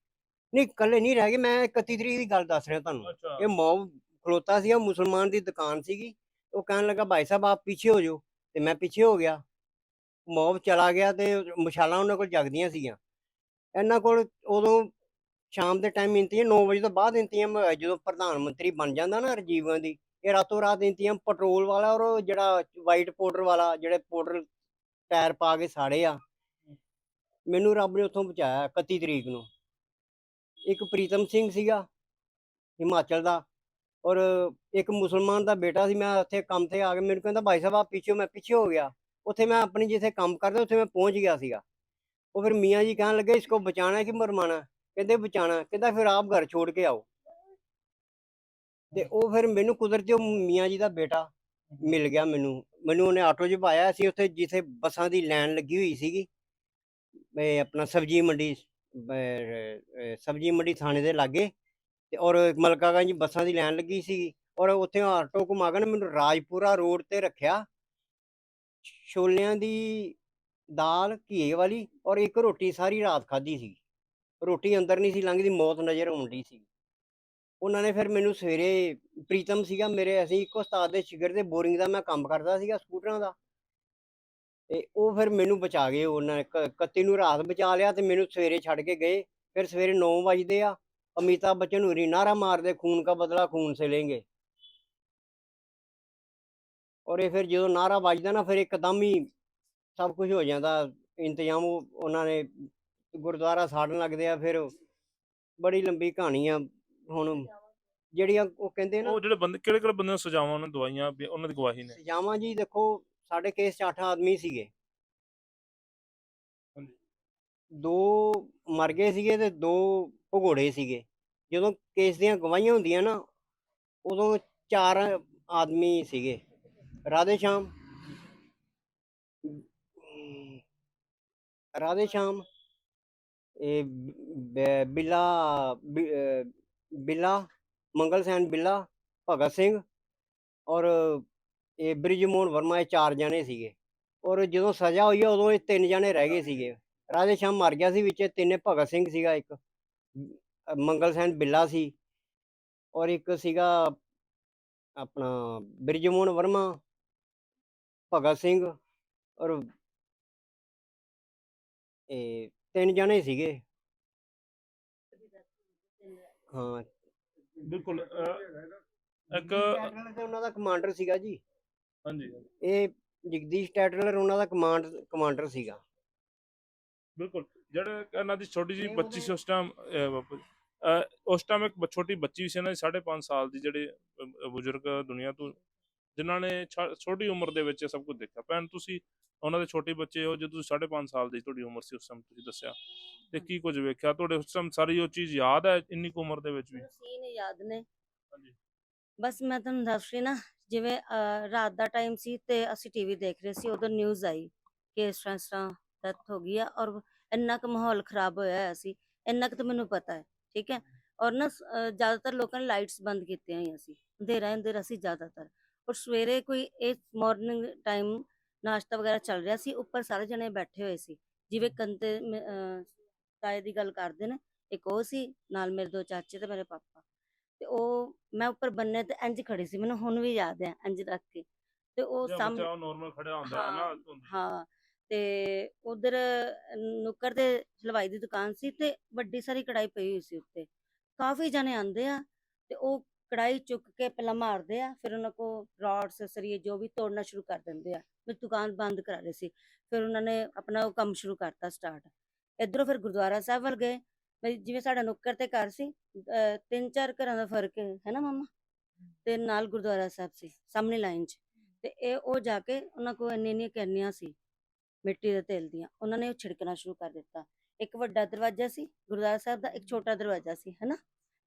ਨਹੀਂ ਇਕੱਲੇ ਨਹੀਂ ਰਹਿ ਗਏ ਮੈਂ 31 ਤਰੀਕ ਦੀ ਗੱਲ ਦੱਸ ਰਿਹਾ ਤੁਹਾਨੂੰ। ਅੱਛਾ। ਇਹ ਮੌਬ ਖਲੋਤਾ ਸੀਗਾ ਮੁਸਲਮਾਨ ਦੀ ਦੁਕਾਨ ਸੀਗੀ। ਉਹ ਕਹਿਣ ਲੱਗਾ ਭਾਈ ਸਾਹਿਬ ਆਪ ਪਿੱਛੇ ਹੋ ਜਾਓ। ਤੇ ਮੈਂ ਪਿੱਛੇ ਹੋ ਗਿਆ। ਮੌਬ ਚਲਾ ਗਿਆ ਤੇ ਮਸ਼ਾਲਾਂ ਉਹਨਾਂ ਕੋਲ ਜਗਦੀਆਂ ਸੀਗੀਆਂ। ਇਹਨਾਂ ਕੋਲ ਉਦੋਂ ਸ਼ਾਮ ਦੇ ਟਾਈਮ ਇੰਤਜ਼ਾਮ 9 ਵਜੇ ਤੋਂ ਬਾਅਦ ਇੰਤਜ਼ਾਮ ਜਦੋਂ ਪ੍ਰਧਾਨ ਮੰਤਰੀ ਬਣ ਜਾਂਦਾ ਨਾ ਰਾਜੀਵ ਗਾਂਧੀ ਇਹ ਰਾਤੋਂ ਰਾਤ ਇੰਤਜ਼ਾਮ ਪੈਟਰੋਲ ਵਾਲਾ ਔਰ ਜਿਹੜਾ ਵਾਈਟ ਪਾਊਡਰ ਵਾਲਾ, ਜਿਹੜੇ ਪਾਊਡਰ ਟਾਇਰ ਪਾ ਕੇ ਸਾੜੇ ਆ, ਮੈਨੂੰ ਰੱਬ ਨੇ ਉੱਥੋਂ ਬਚਾਇਆ 31 ਤਰੀਕ ਨੂੰ। ਇੱਕ ਪ੍ਰੀਤਮ ਸਿੰਘ ਸੀਗਾ, ਹਿਮਾਚਲ ਦਾ, ਔਰ ਇੱਕ ਮੁਸਲਮਾਨ ਦਾ ਬੇਟਾ ਸੀ, ਮੈਂ ਉੱਥੇ ਕੰਮ ਤੇ ਆ ਕੇ ਮੈਨੂੰ ਕਹਿੰਦਾ, ਭਾਈ ਸਾਹਿਬ ਆਪ ਪਿੱਛੇ ਮੈਂ ਪਿੱਛੇ ਹੋ ਗਿਆ। ਉੱਥੇ ਮੈਂ ਆਪਣੀ ਜਿੱਥੇ ਕੰਮ ਕਰਦਾ, ਉੱਥੇ ਮੈਂ ਪਹੁੰਚ ਗਿਆ ਸੀਗਾ। ਉਹ ਫਿਰ ਮੀਆਂ ਜੀ ਕਹਿਣ ਲੱਗੇ, ਇਸਕੋ ਬਚਾਣਾ ਹੈ ਕਿ ਮਰਵਾਣਾ ਕਹਿੰਦੇ, ਬਚਾਣਾ ਕਹਿੰਦਾ, ਫਿਰ ਆਪ ਘਰ ਛੋੜ ਕੇ ਆਓ। ਤੇ ਉਹ ਫਿਰ ਮੈਨੂੰ ਕੁਦਰਤੀ ਉਹ ਮੀਆਂ ਜੀ ਦਾ ਬੇਟਾ ਮਿਲ ਗਿਆ ਮੈਨੂੰ। ਮੈਨੂੰ ਉਹਨੇ ਆਟੋ 'ਚ ਪਾਇਆ ਅਸੀਂ ਉੱਥੇ ਜਿੱਥੇ ਬੱਸਾਂ ਦੀ ਲਾਈਨ ਲੱਗੀ ਹੋਈ ਸੀਗੀ। ਇਹ ਆਪਣਾ ਸਬਜੀ ਮੰਡੀ ਸਬਜੀ ਮੰਡੀ ਥਾਣੇ ਦੇ ਲਾਗੇ ਤੇ ਔਰ ਮਲਕਾਗੰਜ ਬੱਸਾਂ ਦੀ ਲਾਈਨ ਲੱਗੀ ਸੀਗੀ ਔਰ ਉੱਥੇ ਆਟੋ ਘੁਮਾ ਕੇ ਨਾ ਮੈਨੂੰ ਰਾਜਪੁਰਾ ਰੋਡ ਤੇ ਰੱਖਿਆ। ਛੋਲਿਆਂ ਦੀ ਦਾਲ, ਘੀਏ ਵਾਲੀ ਔਰ ਇੱਕ ਰੋਟੀ ਸਾਰੀ ਰਾਤ ਖਾਧੀ ਸੀ ਰੋਟੀ ਅੰਦਰ ਨਹੀਂ ਸੀ ਲੰਘਦੀ, ਮੌਤ ਨਜ਼ਰ ਆਉਂਦੀ ਸੀ ਉਹਨਾਂ ਨੇ ਫਿਰ ਮੈਨੂੰ ਸਵੇਰੇ ਪ੍ਰੀਤਮ ਸੀਗਾ ਮੇਰੇ, ਅਸੀਂ ਇੱਕੋ ਉਸਤਾਦ ਦੇ ਸ਼ਿਗਰ ਦੇ ਬੋਰਿੰਗ ਦਾ ਮੈਂ ਕੰਮ ਕਰਦਾ ਸੀਗਾ ਸਕੂਟਰਾਂ ਦਾ। ਤੇ ਉਹ ਫਿਰ ਮੈਨੂੰ ਬਚਾ ਗਏ, ਉਹਨਾਂ ਨੇ 31 ਨੂੰ ਰਾਤ ਬਚਾ ਲਿਆ ਤੇ ਮੈਨੂੰ ਸਵੇਰੇ ਛੱਡ ਕੇ ਗਏ। ਫਿਰ ਸਵੇਰੇ 9 ਵਜੇ ਆ, ਅਮਿਤਾਭ ਬੱਚਨ ਹੋਰੀ ਨਾਰਾ ਮਾਰਦੇ, ਖੂਨ ਕਾ ਬਦਲਾ ਖੂਨ ਸੇ लेंगे ਔਰ ਇਹ ਫਿਰ ਜਦੋਂ ਨਾਰਾ ਵੱਜਦਾ ਨਾ, ਫਿਰ ਇੱਕਦਮ ਹੀ ਸਭ ਕੁਝ ਹੋ ਜਾਂਦਾ, ਇੰਤਜ਼ਾਮ ਉਹਨਾਂ ਨੇ ਗੁਰਦੁਆਰਾ ਸਾੜਨ ਲੱਗਦੇ ਆ, ਫਿਰ ਬੜੀ ਲੰਬੀ ਕਹਾਣੀ ਆ। ਹੁਣ ਜਿਹੜੀਆਂ ਉਹ ਕਹਿੰਦੇ ਨਾ ਉਹ ਜਿਹੜੇ ਬੰਦੇ ਕਿਹੜੇ ਕਿਹੜੇ ਬੰਦੇ ਨੂੰ ਸਜ਼ਾਵਾਂ ਉਹਨਾਂ ਦਵਾਈਆਂ ਵੀ ਉਹਨਾਂ ਦੀ ਗਵਾਹੀ ਨੇ? ਸਜ਼ਾਵਾਂ ਜੀ ਦੇਖੋ ਸਾਡੇ ਕੇਸ 'ਚ ਅੱਠ ਆਦਮੀ ਸੀਗੇ। ਹਾਂਜੀ। ਦੋ ਮਰ ਗਏ ਸੀਗੇ ਤੇ ਦੋ ਭਗੌੜੇ ਸੀਗੇ। ਜਦੋਂ ਕੇਸ ਦੀਆਂ ਗਵਾਹੀਆਂ ਹੁੰਦੀਆਂ ਨਾ ਉਦੋਂ ਚਾਰ ਆਦਮੀ ਸੀਗੇ। ਰਾਧੇ ਸ਼ਾਮ ਰਾਧੇ ਸ਼ਾਮ ਇਹ ਬ- ਬਿੱਲਾ ਬਿ- ਅਹ ਬਿੱਲਾ ਮੰਗਲ ਸੈਨ ਬਿੱਲਾ ਭਗਤ ਸਿੰਘ ਔਰ ਇਹ ਬ੍ਰਿਜਮੋਹਨ ਵਰਮਾ ਇਹ ਚਾਰ ਜਣੇ ਸੀਗੇ ਔਰ ਜਦੋਂ ਸਜ਼ਾ ਹੋਈ ਆ ਉਦੋਂ ਇਹ ਤਿੰਨ ਜਣੇ ਰਹਿ ਗਏ ਸੀਗੇ ਰਾਜੇ ਸ਼ਾਮ ਮਰ ਗਿਆ ਸੀ ਵਿੱਚ ਤਿੰਨੇ ਭਗਤ ਸਿੰਘ ਸੀਗਾ ਇੱਕ ਅਹ ਮੰਗਲ ਸੈਨ ਬਿੱਲਾ ਸੀ ਔਰ ਇੱਕ ਸੀਗਾ ਆਪਣਾ ਬ੍ਰਿਜਮੋਹਨ ਵਰਮਾ ਭਗਤ ਸਿੰਘ ਔਰ ਇਹ ਤਿੰਨ ਜਣੇ ਸੀਗੇ ਹਾਂ। ਬਿਲਕੁਲ ਅਹ, ਇੱਕ ਟੈਟਲਰ ਤੇ ਉਹਨਾਂ ਦਾ ਕਮਾਂਡਰ ਸੀਗਾ ਜੀ। ਹਾਂਜੀ। ਇਹ ਜਗਦੀਸ਼ ਟੈਟਲਰ ਉਹਨਾਂ ਦਾ ਕਮਾਂਡ ਕਮਾਂਡਰ ਸੀਗਾ। ਬਿਲਕੁਲ ਜਿਹੜੇ ਇਹਨਾਂ ਦੀ ਛੋਟੀ ਜੀ ਨਹੀਂ, ਬੱਚੀ ਸੀ ਉਸ ਟਾਈਮ ਉਸ ਟਾਈਮ ਇੱਕ ਬ- ਛੋਟੀ ਬੱਚੀ ਸੀ ਇਹਨਾਂ ਦੀ 5.5 ਸਾਲ ਦੀ ਜਿਹੜੇ ਬਜ਼ੁਰਗ ਦੁਨੀਆ ਤੋਂ ਜਿਨ੍ਹਾਂ ਨੇ ਛੋਟੀ ਉਮਰ ਦੇ ਵਿੱਚ ਸਭ ਕੁਝ ਦੇਖਿਆ। ਭੈਣ ਤੁਸੀਂ ਉਹਨਾਂ ਦੇ ਛੋਟੇ ਬੱਚੇ ਹੋ ਜਦੋਂ ਤੁਸੀਂ 5.5 ਸਾਲ ਦੀ ਤੁਹਾਡੀ ਉਮਰ ਸੀ ਉਸ ਟਾਈਮ ਤੁਸੀਂ ਦੱਸਿਆ। ਤੇ ਕੀ ਕੁਝ ਵੇਖਿਆ? ਤੁਹਾਡੇ ਉਸ ਟਾਈਮ ਸਾਰੀ ਉਹ ਚੀਜ਼ ਯਾਦ ਹੈ ਇੰਨੀ ਕੁ ਉਮਰ ਦੇ ਵਿੱਚ ਵੀ? ਸੀਨ ਯਾਦ ਨੇ। ਹਾਂਜੀ। ਬਸ ਮੈਂ ਤੁਹਾਨੂੰ ਦੱਸ ਰਹੀ ਨਾ ਜਿਵੇਂ ਰਾਤ ਦਾ ਟਾਈਮ ਸੀ ਤੇ ਅਸੀਂ ਟੀਵੀ ਦੇਖ ਰਹੇ ਸੀ ਉਦੋਂ ਨਿਊਜ਼ ਆਈ ਕਿ ਇਸ ਤਰ੍ਹਾਂ ਇਸ ਤਰ੍ਹਾਂ ਡੈਥ ਹੋ ਗਈ ਆ ਔਰ ਇੰਨਾ ਕੁ ਮਾਹੌਲ ਖਰਾਬ ਹੋਇਆ ਹੋਇਆ ਸੀ ਇੰਨਾ ਕੁ ਤਾਂ ਮੈਨੂੰ ਪਤਾ ਹੈ ਠੀਕ ਹੈ? ਔਰ ਨਾ ਜ਼ਿਆਦਾਤਰ ਲੋਕਾਂ ਨੇ ਲਾਈਟਸ ਬੰਦ ਕੀਤੀਆਂ ਹੋਈਆਂ ਸੀ ਅੰਧੇਰਾ ਅੰਧੇਰਾ ਸੀ ਜ਼ਿਆਦਾਤਰ। ਔਰ ਸਵੇਰੇ ਕੋਈ ਇਹ ਮਾਰਨਿੰਗ ਟਾਈਮ ਨਾਸ਼ਤਾ ਵਗੈਰਾ ਚੱਲ ਰਿਹਾ ਸੀ ਉੱਪਰ ਸਾਰੇ ਜਣੇ ਬੈਠੇ ਹੋਏ ਸੀ। ਜਿਵੇਂ ਕੰਤੇ ਤਾਏ ਦੀ ਗੱਲ ਕਰਦੇ ਨੇ ਇੱਕ ਉਹ ਸੀ ਨਾਲ ਮੇਰੇ ਦੋ ਚਾਚੇ ਤੇ ਮੇਰੇ ਪਾਪਾ। ਤੇ ਉਹ ਮੈਂ ਉੱਪਰ ਬੰਨੇ ਤੇ ਇੰਜ ਖੜੀ ਸੀ ਮੈਨੂੰ ਹੁਣ ਵੀ ਯਾਦ ਹੈ ਇੰਜ ਰੱਖ ਕੇ। ਤੇ ਉਹ ਸਾਹਮਣੇ ਬੱਚਾ ਨਾਰਮਲ ਖੜਿਆ ਹੁੰਦਾ ਹੈ ਨਾ। ਹਾਂ ਤੇ ਉਧਰ ਨੁੱਕਰ ਤੇ ਹਲਵਾਈ ਦੀ ਦੁਕਾਨ ਸੀ ਤੇ ਵੱਡੀ ਸਾਰੀ ਕੜਾਈ ਪਈ ਹੋਈ ਸੀ ਉੱਤੇ। ਕਾਫੀ ਜਣੇ ਆਂਦੇ ਆ ਤੇ ਉਹ ਕੜਾਈ ਚੁੱਕ ਕੇ ਪਹਿਲਾਂ ਮਾਰਦੇ ਆ, ਫਿਰ ਉਹਨਾਂ ਕੋ ਰੋਡਸ ਸਰੀਏ ਜੋ ਵੀ ਤੋੜਨਾ ਸ਼ੁਰੂ ਕਰ ਦਿੰਦੇ ਆ ਮੈਂ ਦੁਕਾਨ ਬੰਦ ਕਰਾ ਰਹੇ ਸੀ, ਫਿਰ ਉਹਨਾਂ ਨੇ ਆਪਣਾ ਉਹ ਕੰਮ ਸ਼ੁਰੂ ਕਰਤਾ ਸਟਾਰਟ ਇਧਰੋਂ ਫਿਰ ਗੁਰਦੁਆਰਾ ਸਾਹਿਬ ਵੱਲ ਗਏ ਜਿਵੇਂ ਸਾਡਾ ਨੁੱਕਰ ਤੇ ਘਰ ਸੀ ਤਿੰਨ ਚਾਰ ਘਰਾਂ ਦਾ ਫ਼ਰਕ ਹੈ ਹੈ ਨਾ ਮਮਾ? ਤੇ ਨਾਲ ਗੁਰਦੁਆਰਾ ਸਾਹਿਬ ਸੀ, ਸਾਹਮਣੇ ਲਾਈਨ 'ਚ। ਤੇ ਇਹ ਉਹ ਜਾ ਕੇ ਉਹਨਾਂ ਕੋਲ ਇੰਨੇ ਇੰਨੀਆਂ ਕੈਨੀਆਂ ਸੀ, ਮਿੱਟੀ ਦੇ ਤੇਲ ਦੀਆਂ, ਉਹਨਾਂ ਨੇ ਉਹ ਛਿੜਕਣਾ ਸ਼ੁਰੂ ਕਰ ਦਿੱਤਾ। ਇੱਕ ਵੱਡਾ ਦਰਵਾਜ਼ਾ ਸੀ, ਗੁਰਦੁਆਰਾ ਸਾਹਿਬ ਦਾ ਇੱਕ ਛੋਟਾ ਦਰਵਾਜ਼ਾ ਸੀ ਹੈਨਾ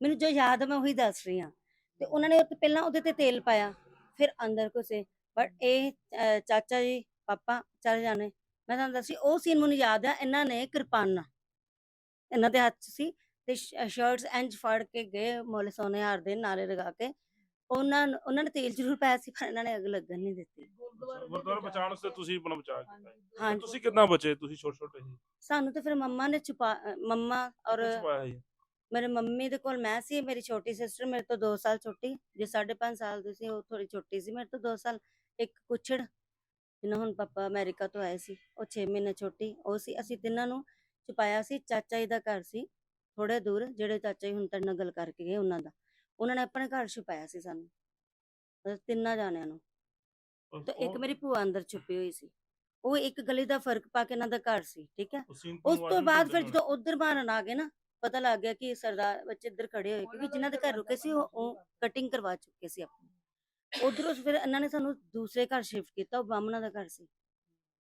ਮੈਨੂੰ ਜੋ ਯਾਦ ਹੈ ਮੈਂ ਉਹੀ ਦੱਸ ਰਹੀ ਹਾਂ। ਤੇ ਉਹਨਾਂ ਨੇ ਉੱਤੇ ਪਹਿਲਾਂ ਉਹਦੇ ਤੇ ਤੇਲ ਪਾਇਆ ਫਿਰ ਅੰਦਰ ਘੁਸੇ ਬਟ ਇਹ ਅਹ, ਚਾਚਾ ਜੀ ਪਾਪਾ ਚੱਲ ਜਾਣੇ ਮੈਂ ਤੁਹਾਨੂੰ ਦੱਸੀ ਉਹ ਸੀਨ ਮੈਨੂੰ ਯਾਦ ਆ ਇਹਨਾਂ ਨੇ ਕਿਰਪਾਨਾਂ ਇਹਨਾਂ ਦੇ ਹੱਥ 'ਚ ਸੀ ਤੇ ਸ਼ਰਟਸ ਇੰਜ ਫੜ ਕੇ ਗਏ ਮੁੱਲ ਸੋਨੇ ਹਾਰ ਦੇ ਨਾਲੇ ਲਗਾ ਕੇ। ਉਹਨਾਂ ਨੂੰ- ਉਹਨਾਂ ਨੇ ਤੇਲ ਜ਼ਰੂਰ ਪਾਇਆ ਸੀ ਪਰ ਇਹਨਾਂ ਨੇ ਅੱਗ ਲੱਗਣ ਨਹੀਂ ਦਿੱਤੀ। ਗੁਰਦੁਆਰਾ ਬਚਾਉਣ ਵਾਸਤੇ ਤੁਸੀਂ ਆਪਣਾ ਬਚਾ ਕੀਤਾ ਜੀ। ਹਾਂਜੀ। ਤੁਸੀਂ ਕਿੰਨਾ ਬਚੇ? ਤੁਸੀਂ ਛੋਟੇ ਛੋਟੇ ਸਾਨੂੰ ਤਾਂ ਫਿਰ ਮੰਮਾ ਨੇ ਛੁਪਾ ਅ, ਮੰਮਾ ਔਰ ਛੁਪਾਇਆ ਮੇਰੇ ਮੰਮੀ ਦੇ ਕੋਲ ਮੈਂ ਸੀ ਮੇਰੀ ਛੋਟੀ ਸਿਸਟਰ ਮੇਰੇ ਤੋਂ 2 ਸਾਲ ਛੋਟੀ ਜੇ 5.5 ਸਾਲ ਦੀ ਸੀ ਉਹ ਥੋੜੀ ਛੋਟੀ ਸੀ ਮੇਰੇ ਤੋਂ 2 ਸਾਲ ਇੱਕ ਕੁਛੜ ਜਿਹਨਾਂ ਹੁਣ ਪਾਪਾ ਅਮਰੀਕਾ ਤੋਂ ਆਏ ਸੀ ਉਹ 6 ਮਹੀਨੇ ਛੋਟੀ ਉਹ ਸੀ ਅਸੀਂ ਤਿੰਨਾਂ ਨੂੰ ਛੁਪਾਇਆ ਸੀ ਚਾਚਾ ਜੀ ਦਾ ਘਰ ਸੀ ਥੋੜੇ ਦੂਰ ਜਿਹੜੇ ਚਾਚਾ ਜੀ ਹੁਣ ਤੱਕ ਨਾਲ ਗੱਲ ਕਰਕੇ ਗਏ ਉਹਨਾਂ ਦਾ ਉਹਨਾਂ ਨੇ ਆਪਣੇ ਘਰ ਛੁਪਾਇਆ ਸੀ ਸਾਨੂੰ ਤਿੰਨਾਂ ਜਾਣਿਆਂ ਨੂੰ ਤੇ ਇੱਕ ਮੇਰੀ ਭੂਆ ਅੰਦਰ ਛੁਪੀ ਹੋਈ ਸੀ ਉਹ ਇੱਕ ਗਲੀ ਦਾ ਫ਼ਰਕ ਪਾ ਕੇ ਇਹਨਾਂ ਦਾ ਘਰ ਸੀ ਠੀਕ ਹੈ ਉਸ ਤੋਂ ਬਾਅਦ ਫਿਰ ਜਦੋਂ ਉਧਰ ਮਾਰਨ ਆ ਗਏ ਨਾ ਪਤਾ ਲੱਗ ਗਿਆ ਕਿ ਸਰਦਾਰ ਬੱਚੇ ਇੱਧਰ ਖੜੇ ਹੋਏ ਕਿਉਂਕਿ ਜਿਨ੍ਹਾਂ ਦੇ ਘਰ ਰੁਕੇ ਸੀ ਉਹ ਕਟਿੰਗ ਕਰਵਾ ਚੁੱਕੇ ਸੀ ਆਪਣੀ। ਉਧਰੋਂ ਫਿਰ ਇਹਨਾਂ ਨੇ ਸਾਨੂੰ ਦੂਸਰੇ ਘਰ ਸ਼ਿਫਟ ਕੀਤਾ ਉਹ ਬਾਹਮਣਾ ਦਾ ਘਰ ਸੀ।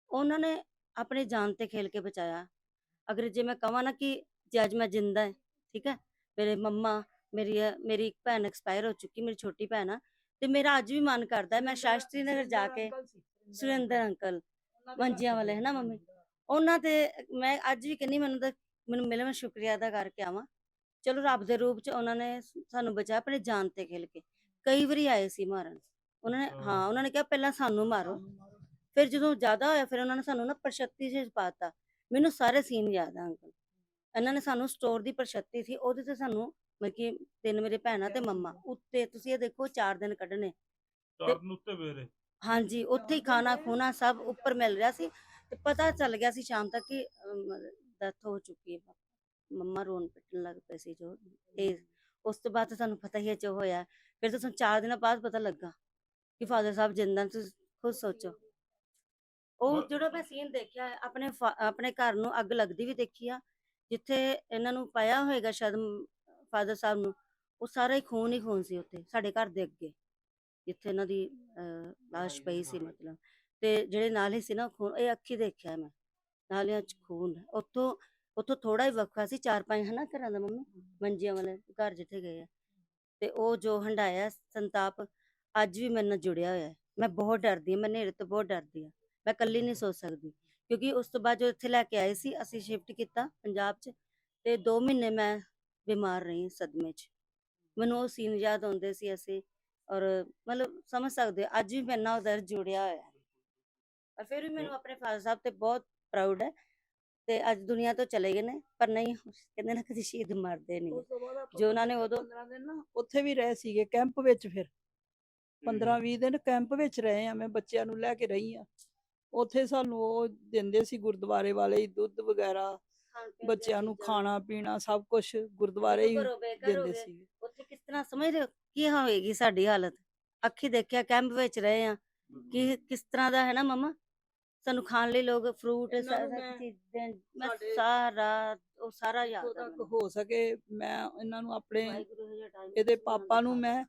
ਉਹਨਾਂ ਨੇ ਆਪਣੀ ਜਾਨ ਤੇ ਖੇਲ ਕੇ ਬਚਾਇਆ। ਅਗਰ ਜੇ ਮੈਂ ਕਹਾਂ ਨਾ ਕਿ ਜੇ ਅੱਜ ਮੈਂ ਜਿੰਦਾ ਹੈ ਠੀਕ ਹੈ ਮੇਰੇ ਮੰਮਾ ਮੇਰੀ ਮੇਰੀ ਇੱਕ ਭੈਣ ਐਕਸਪਾਇਰ ਹੋ ਚੁੱਕੀ ਮੇਰੀ ਛੋਟੀ ਭੈਣ ਆ ਤੇ ਮੇਰਾ ਅੱਜ ਵੀ ਮਨ ਕਰਦਾ ਮੈਂ ਸ਼ਾਸਤਰੀ ਨਗਰ ਜਾ ਕੇ ਸੁਰਿੰਦਰ ਅੰਕਲ। ਮੰਜੀਆਂ ਵਾਲੇ ਹੈ ਨਾ ਮੰਮੀ? ਉਹਨਾਂ ਤੇ ਮੈਂ ਅੱਜ ਵੀ ਕਹਿੰਦੀ ਮੈਨੂੰ ਤਾਂ ਮੈਨੂੰ ਮਿਲੇ ਮੈਂ ਸ਼ੁਕਰੀਆ ਅਦਾ ਕਰਕੇ ਆਵਾਂ। ਚਲੋ ਰੱਬ ਦੇ ਰੂਪ ਚ ਉਹਨਾਂ ਨੇ ਸਾਨੂੰ ਬਚਾਇਆ ਆਪਣੇ ਜਾਨ ਤੇ ਖੇਲ ਕੇ। ਕਈ ਵਾਰੀ ਆਏ ਸੀ ਮਾਰਨ। ਉਹਨਾਂ ਨੇ। ਹਾਂ। ਉਹਨਾਂ ਨੇ ਕਿਹਾ ਪਹਿਲਾਂ ਸਾਨੂੰ ਮਾਰੋ। ਫਿਰ ਜਦੋਂ ਜ਼ਿਆਦਾ ਹੋਇਆ ਫਿਰ ਉਹਨਾਂ ਨੇ ਸਾਨੂੰ ਨਾ ਪ੍ਰਸ਼ਤੀ ਚ ਪਾਤਾ। ਮੈਨੂੰ ਸਾਰੇ ਸੀਨ ਯਾਦ ਆ ਅੰਕਲ। ਇਹਨਾਂ ਨੇ ਸਾਨੂੰ ਸਟੋਰ ਦੀ ਪ੍ਰਸ਼ਤੀ ਸੀ ਉਹਦੇ ਤੇ ਸਾਨੂੰ ਮਤਲਬ ਕਿ ਤਿੰਨ ਮੇਰੇ ਭੈਣਾਂ ਤੇ ਮੰਮਾ ਉੱਤੇ ਤੁਸੀਂ ਇਹ ਦੇਖੋ 4 ਦਿਨ ਕੱਢਣੇ। ਚਾਰ ਨੂੰ ਉੱਤੇ ਵੇਰੇ ਹਾਂਜੀ ਉੱਥੇ ਹੀ ਖਾਣਾ ਖੂਣਾ ਸਭ ਉੱਪਰ ਮਿਲ ਰਿਹਾ ਸੀ। ਤੇ ਪਤਾ ਚੱਲ ਗਿਆ ਸੀ ਸ਼ਾਮ ਤੱਕ ਕਿ ਡੈਥ ਹੋ ਚੁੱਕੀ ਹੈ ਮੰਮਾ ਰੋਣ ਪਿੱਟਣ ਲੱਗ ਪਏ ਸੀ ਜੋ ਤੇ ਉਸ ਤੋਂ ਬਾਅਦ ਸਾਨੂੰ ਪਤਾ ਹੀ ਹੈ ਜੋ ਹੋਇਆ। ਫਿਰ ਤਾਂ ਚਾਰ ਦਿਨਾਂ ਬਾਅਦ ਪਤਾ ਲੱਗਾ ਕਿ ਫਾਦਰ ਸਾਹਿਬ ਜਿੰਦਾ। ਤੁਸੀਂ ਖੁਦ ਸੋਚੋ। ਉਹ ਜਿਹੜਾ ਮੈਂ ਸੀਨ ਦੇਖਿਆ ਆਪਣੇ ਆਪਣੇ ਘਰ ਨੂੰ ਅੱਗ ਲੱਗਦੀ ਵੀ ਦੇਖੀ ਆ ਜਿੱਥੇ ਇਹਨਾਂ ਨੂੰ ਪਾਇਆ ਹੋਏਗਾ ਸ਼ਾਇਦ ਫਾਦਰ ਸਾਹਿਬ ਨੂੰ ਉਹ ਸਾਰਾ ਹੀ ਖੂਨ ਹੀ ਖੂਨ ਸੀ ਉੱਥੇ ਸਾਡੇ ਘਰ ਦੇ ਅੱਗੇ। ਜਿੱਥੇ ਇਹਨਾਂ ਦੀ ਲਾਸ਼ ਪਈ ਸੀ ਮਤਲਬ। ਤੇ ਜਿਹੜੇ ਨਾਲ ਹੀ ਸੀ ਨਾ ਖੂਨ ਇਹ ਅੱਖੀ ਦੇਖਿਆ ਮੈਂ। ਨਾਲਿਆਂ ਚ ਖੂਨ। ਉੱਥੋਂ ਉੱਥੋਂ ਥੋੜਾ ਹੀ ਵਕਫਾ ਸੀ ਚਾਰ ਪੰਜ ਹਨਾ ਘਰਾਂ ਦਾ ਮੰਮੀ? ਮੰਜੀਆਂ ਵਾਲੇ ਘਰ ਜਿੱਥੇ ਗਏ ਆ। ਤੇ ਉਹ ਜੋ ਹੰਡਾਇਆ ਸੰਤਾਪ ਅੱਜ ਵੀ ਮੇਰੇ ਨਾਲ ਜੁੜਿਆ ਹੋਇਆ ਹੈ। ਮੈਂ ਬਹੁਤ ਡਰਦੀ ਹਾਂ ਮੈਂ ਤੋਂ ਬਹੁਤ ਡਰਦੀ ਹਾਂ। ਮੈਂ ਇਕੱਲੀ ਨਹੀਂ ਸੋਚ ਸਕਦੀ। ਕਿਉਂਕਿ ਉਸ ਤੋਂ ਬਾਅਦ ਜੋ ਇੱਥੇ ਲੈ ਕੇ ਆਏ ਸੀ ਅਸੀਂ ਸ਼ਿਫਟ ਕੀਤਾ ਪੰਜਾਬ 'ਚ ਤੇ 2 ਮਹੀਨੇ ਮੈਂ ਬਿਮਾਰ ਰਹੀ ਸਦਮੇ 'ਚ। ਮੈਨੂੰ ਉਹ ਸੀਨ ਯਾਦ ਆਉਂਦੇ ਸੀ ਅਸੀਂ ਔਰ ਮਤਲਬ ਸਮਝ ਸਕਦੇ ਹੋ, ਅੱਜ ਵੀ ਮੇਰੇ ਨਾਲ ਉਹ ਦਰਦ ਜੁੜਿਆ ਹੋਇਆ ਹੈ। ਪਰ ਫਿਰ ਵੀ ਮੈਨੂੰ ਆਪਣੇ ਫਾਦਰ ਸਾਹਿਬ ਤੇ ਬਹੁਤ ਪ੍ਰਾਊਡ ਹੈ। ਤੇ ਅੱਜ ਦੁਨੀਆ ਤੋਂ ਚਲੇ ਗਏ ਨੇ ਪਰ ਨਹੀਂ ਕਹਿੰਦੇ ਨਾ ਕਦੀ ਸ਼ਹੀਦ ਮਰਦੇ ਨਹੀਂ ਜੋ ਉਹਨਾਂ ਨੇ ਉਦੋਂ 15 ਦਿਨ ਨਾ ਉੱਥੇ ਵੀ ਰਹੇ ਸੀਗੇ ਕੈਂਪ ਵਿੱਚ ਫਿਰ। 15 20 ਦਿਨ ਕੈਂਪ ਵਿੱਚ ਰਹੇ ਆ ਮੈਂ ਬੱਚਿਆਂ ਨੂੰ ਲੈ ਕੇ ਰਹੀ ਆ। ਉੱਥੇ ਸਾਨੂੰ ਉਹ ਦਿੰਦੇ ਸੀ ਗੁਰਦੁਆਰੇ ਵਾਲੇ ਹੀ ਦੁੱਧ ਵਗੈਰਾ ਬੱਚਿਆਂ ਨੂੰ ਖਾਣਾ ਪੀਣਾ ਸਭ ਕੁਝ ਗੁਰਦੁਆਰੇ ਹੀ ਦਿੰਦੇ। ਸੀ ਉੱਥੇ ਕਿਸ ਤਰ੍ਹਾਂ ਸਮਝਦੇ ਹੋ ਕੀ ਹੋਏਗੀ ਸਾਡੀ ਹਾਲਤ? ਅੱਖੀ ਦੇਖਿਆ ਕੈਂਪ ਵਿੱਚ ਰਹੇ ਆ। ਕਿ ਕਿਸ ਤਰ੍ਹਾਂ ਦਾ ਹੈ ਨਾ ਮਮਾ? ਸਾਨੂੰ ਖਾਣ ਲਈ ਲੋਕ ਫਰੂਟ ਇਹਨਾਂ ਨੂੰ ਸਾਰਾ ਮੈਂ ਚੀਜ਼ਾਂ ਮੈਂ ਸਾਡੇ- ਸਾਰਾ ਉਹ ਸਾਰਾ ਯਾਦ ਜਦੋਂ ਆ ਤੱਕ ਮੈਨੂੰ। ਹੋ ਸਕੇ ਮੈਂ ਇਹਨਾਂ ਨੂੰ ਆਪਣੇ ਵਾਹਿਗੁਰੂ ਇਹੋ ਜਿਹਾ time ਇਹਦੇ ਤੁਸੀਂ ਉਹਨਾਂ ਪਾਪਾ ਦਾ ਨੂੰ ਸਾਥ ਮੈਂ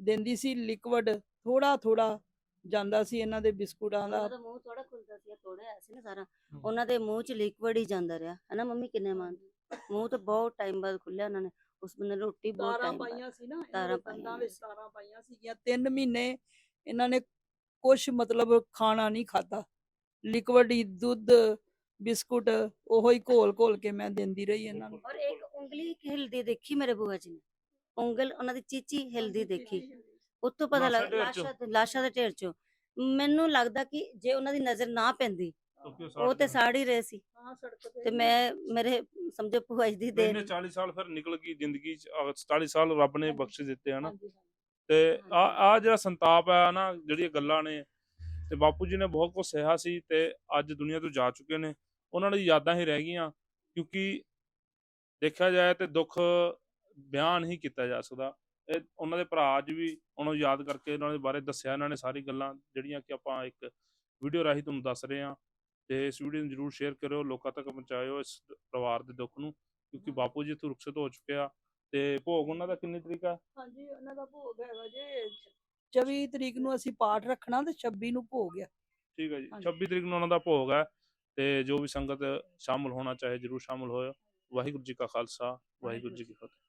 ਦਿੰਦੀ ਸੀ ਲਿਕਵਿਡ ਥੋੜਾ ਥੋੜਾ ਜਾਂਦਾ ਸੀ ਇਹਨਾਂ ਦੇ ਬਿਸਕੁਟਾਂ ਉਹਨਾਂ ਦਾ ਦਾ ਮੂੰਹ ਥੋੜਾ ਖੁੱਲਦਾ ਸੀ ਤੋੜਿਆ ਹੋਇਆ ਸੀ ਨਾ ਸਾਰਾ। ਉਹਨਾਂ ਦੇ ਮੂੰਹ ਚ ਲਿਕਵਿਡ ਹੀ ਜਾਂਦਾ ਰਿਹਾ। ਹਨਾ ਮੰਮੀ ਕਿੰਨੇ ਮਾਨ ਮੂੰਹ ਤਾਂ ਬਹੁਤ ਟਾਈਮ ਬਾਅਦ ਖੁੱਲਿਆ ਉਹਨਾਂ ਨੇ। ਉਸ ਬੰਦੇ ਨੇ ਰੋਟੀ ਬਹੁਤ ਤਾਰਾਂ ਟਾਈਮ ਬਾਅਦ ਪਾਈਆਂ ਸੀ ਨਾ ਤਾਰਾਂ ਦੰਦਾਂ ਪਾਈਆਂ। ਵਿੱਚ। ਤਾਰਾਂ ਪਾਈਆਂ ਸੀਗੀਆਂ। 3 ਮਹੀਨੇ ਇਹਨਾਂ ਨੇ ਕੁਝ ਮਤਲਬ ਖਾਣਾ ਨਹੀਂ ਖਾਦਾ ਲਿਕਵਿਡ ਹੀ ਦੁੱਧ ਬਿਸਕੁਟ ਉਹੋ ਹੀ ਘੋਲ ਘੋਲ ਕੇ ਮੈਂ ਦਿੰਦੀ ਰਹੀ ਇਹਨਾਂ ਨੂੰ। ਔਰ ਇੱਕ ਉਂਗਲੀ ਹਿਲਦੀ ਦੇਖੀ ਮੇਰੇ ਬੂਆ ਜੀ ਨੇ। ਉਂਗਲ ਉਹਨਾਂ ਦੀ ਚੀਚੀ ਹਿਲਦੀ ਦੇਖੀ। ਉੱਥੋਂ ਪਤਾ ਲੱਗ। ਲਾਸ਼ਾਂ ਲਾਸ਼ਾਂ ਦੇ ਢੇਰ ਚੋਂ। ਮੈਨੂੰ ਲੱਗਦਾ ਕਿ ਜੇ ਉਹਨਾਂ ਦੀ ਨਜ਼ਰ ਨਾ ਪੈਂਦੀ ਉਹ ਤੇ ਸਾੜ ਹੀ ਰਹੇ ਸੀ। ਹਾਂ ਸੜਕ ਤੇ ਮੈਂ ਮੇਰੇ ਸਮਝੋ ਭੂਆ ਜੀ ਦੀ ਇਹਨੇ ਦੇਣ 40 ਸਾਲ ਫਿਰ ਨਿਕਲ ਗਈ ਜ਼ਿੰਦਗੀ ਚ। ਆਹ 40 ਸਾਲ ਰੱਬ ਨੇ। ਬਖਸ਼ ਦਿੱਤੇ ਹਨ। ਤੇ ਆ ਆ ਜਿਹੜਾ ਸੰਤਾਪ ਹੈ ਨਾ ਜਿਹੜੀਆਂ ਗੱਲਾਂ ਨੇ ਤੇ ਬਾਪੂ ਜੀ ਨੇ ਬਹੁਤ ਕੁਝ ਸਹਿਆ ਸੀ ਤੇ ਅੱਜ ਦੁਨੀਆ ਤੋਂ ਜਾ ਚੁੱਕੇ ਨੇ। ਉਹਨਾਂ ਦੀ ਯਾਦਾਂ ਹੀ ਰਹਿ ਗਈਆਂ, ਕਿਉਂਕਿ ਦੇਖਿਆ ਜਾਏ ਤੇ ਦੁੱਖ ਬਿਆਨ ਹੀ ਕੀਤਾ ਜਾ ਸਕਦਾ। ਇਹ ਉਹਨਾਂ ਦੇ ਭਰਾ ਅੱਜ ਵੀ ਉਹਨਾਂ ਨੂੰ ਯਾਦ ਕਰਕੇ ਉਹਨਾਂ ਦੇ ਬਾਰੇ ਦੱਸਿਆ, ਇਹਨਾਂ ਨੇ ਸਾਰੀ ਗੱਲਾਂ ਜਿਹੜੀਆਂ ਕਿ ਆਪਾਂ ਇੱਕ ਵੀਡੀਓ ਰਾਹੀਂ ਤੁਹਾਨੂੰ ਦੱਸ ਰਹੇ ਹਾਂ। ਤੇ ਇਸ ਵੀਡੀਓ ਨੂੰ ਜਰੂਰ ਸ਼ੇਅਰ ਕਰਿਓ, ਲੋਕਾਂ ਤੱਕ ਪਹੁੰਚਾਇਓ ਇਸ ਪਰਿਵਾਰ ਦੇ ਦੁੱਖ ਨੂੰ, ਕਿਉਂਕਿ ਬਾਪੂ ਜੀ ਤੋਂ ਰੁਖਸਤ ਹੋ ਚੁੱਕੇ ਆ। ਤੇ ਭੋਗ ਉਹਨਾਂ ਦਾ ਕਿੰਨੀ ਤਰੀਕਾ ਹਾਂਜੀ, ਉਹਨਾਂ ਦਾ ਭੋਗ ਹੈਗਾ ਜੇ 24 ਤਰੀਕ ਨੂੰ ਅਸੀਂ ਪਾਠ ਰੱਖਣਾ ਤੇ 26 ਨੂੰ ਭੋਗ ਆ। ਠੀਕ ਹੈ ਜੀ ਹਾਂਜੀ। 26 ਤਰੀਕ ਨੂੰ ਉਹਨਾਂ ਦਾ ਭੋਗ ਹੈ ਤੇ ਜੋ ਵੀ ਸੰਗਤ ਸ਼ਾਮਲ ਹੋਣਾ ਚਾਹੇ ਜਰੂਰ ਸ਼ਾਮਲ ਹੋਇਓ। ਵਾਹਿਗੁਰੂ ਜੀ ਕਾ ਖਾਲਸਾ ਵਾਹਿਗੁਰੂ ਜੀ ਕੀ ਫਤਿਹ।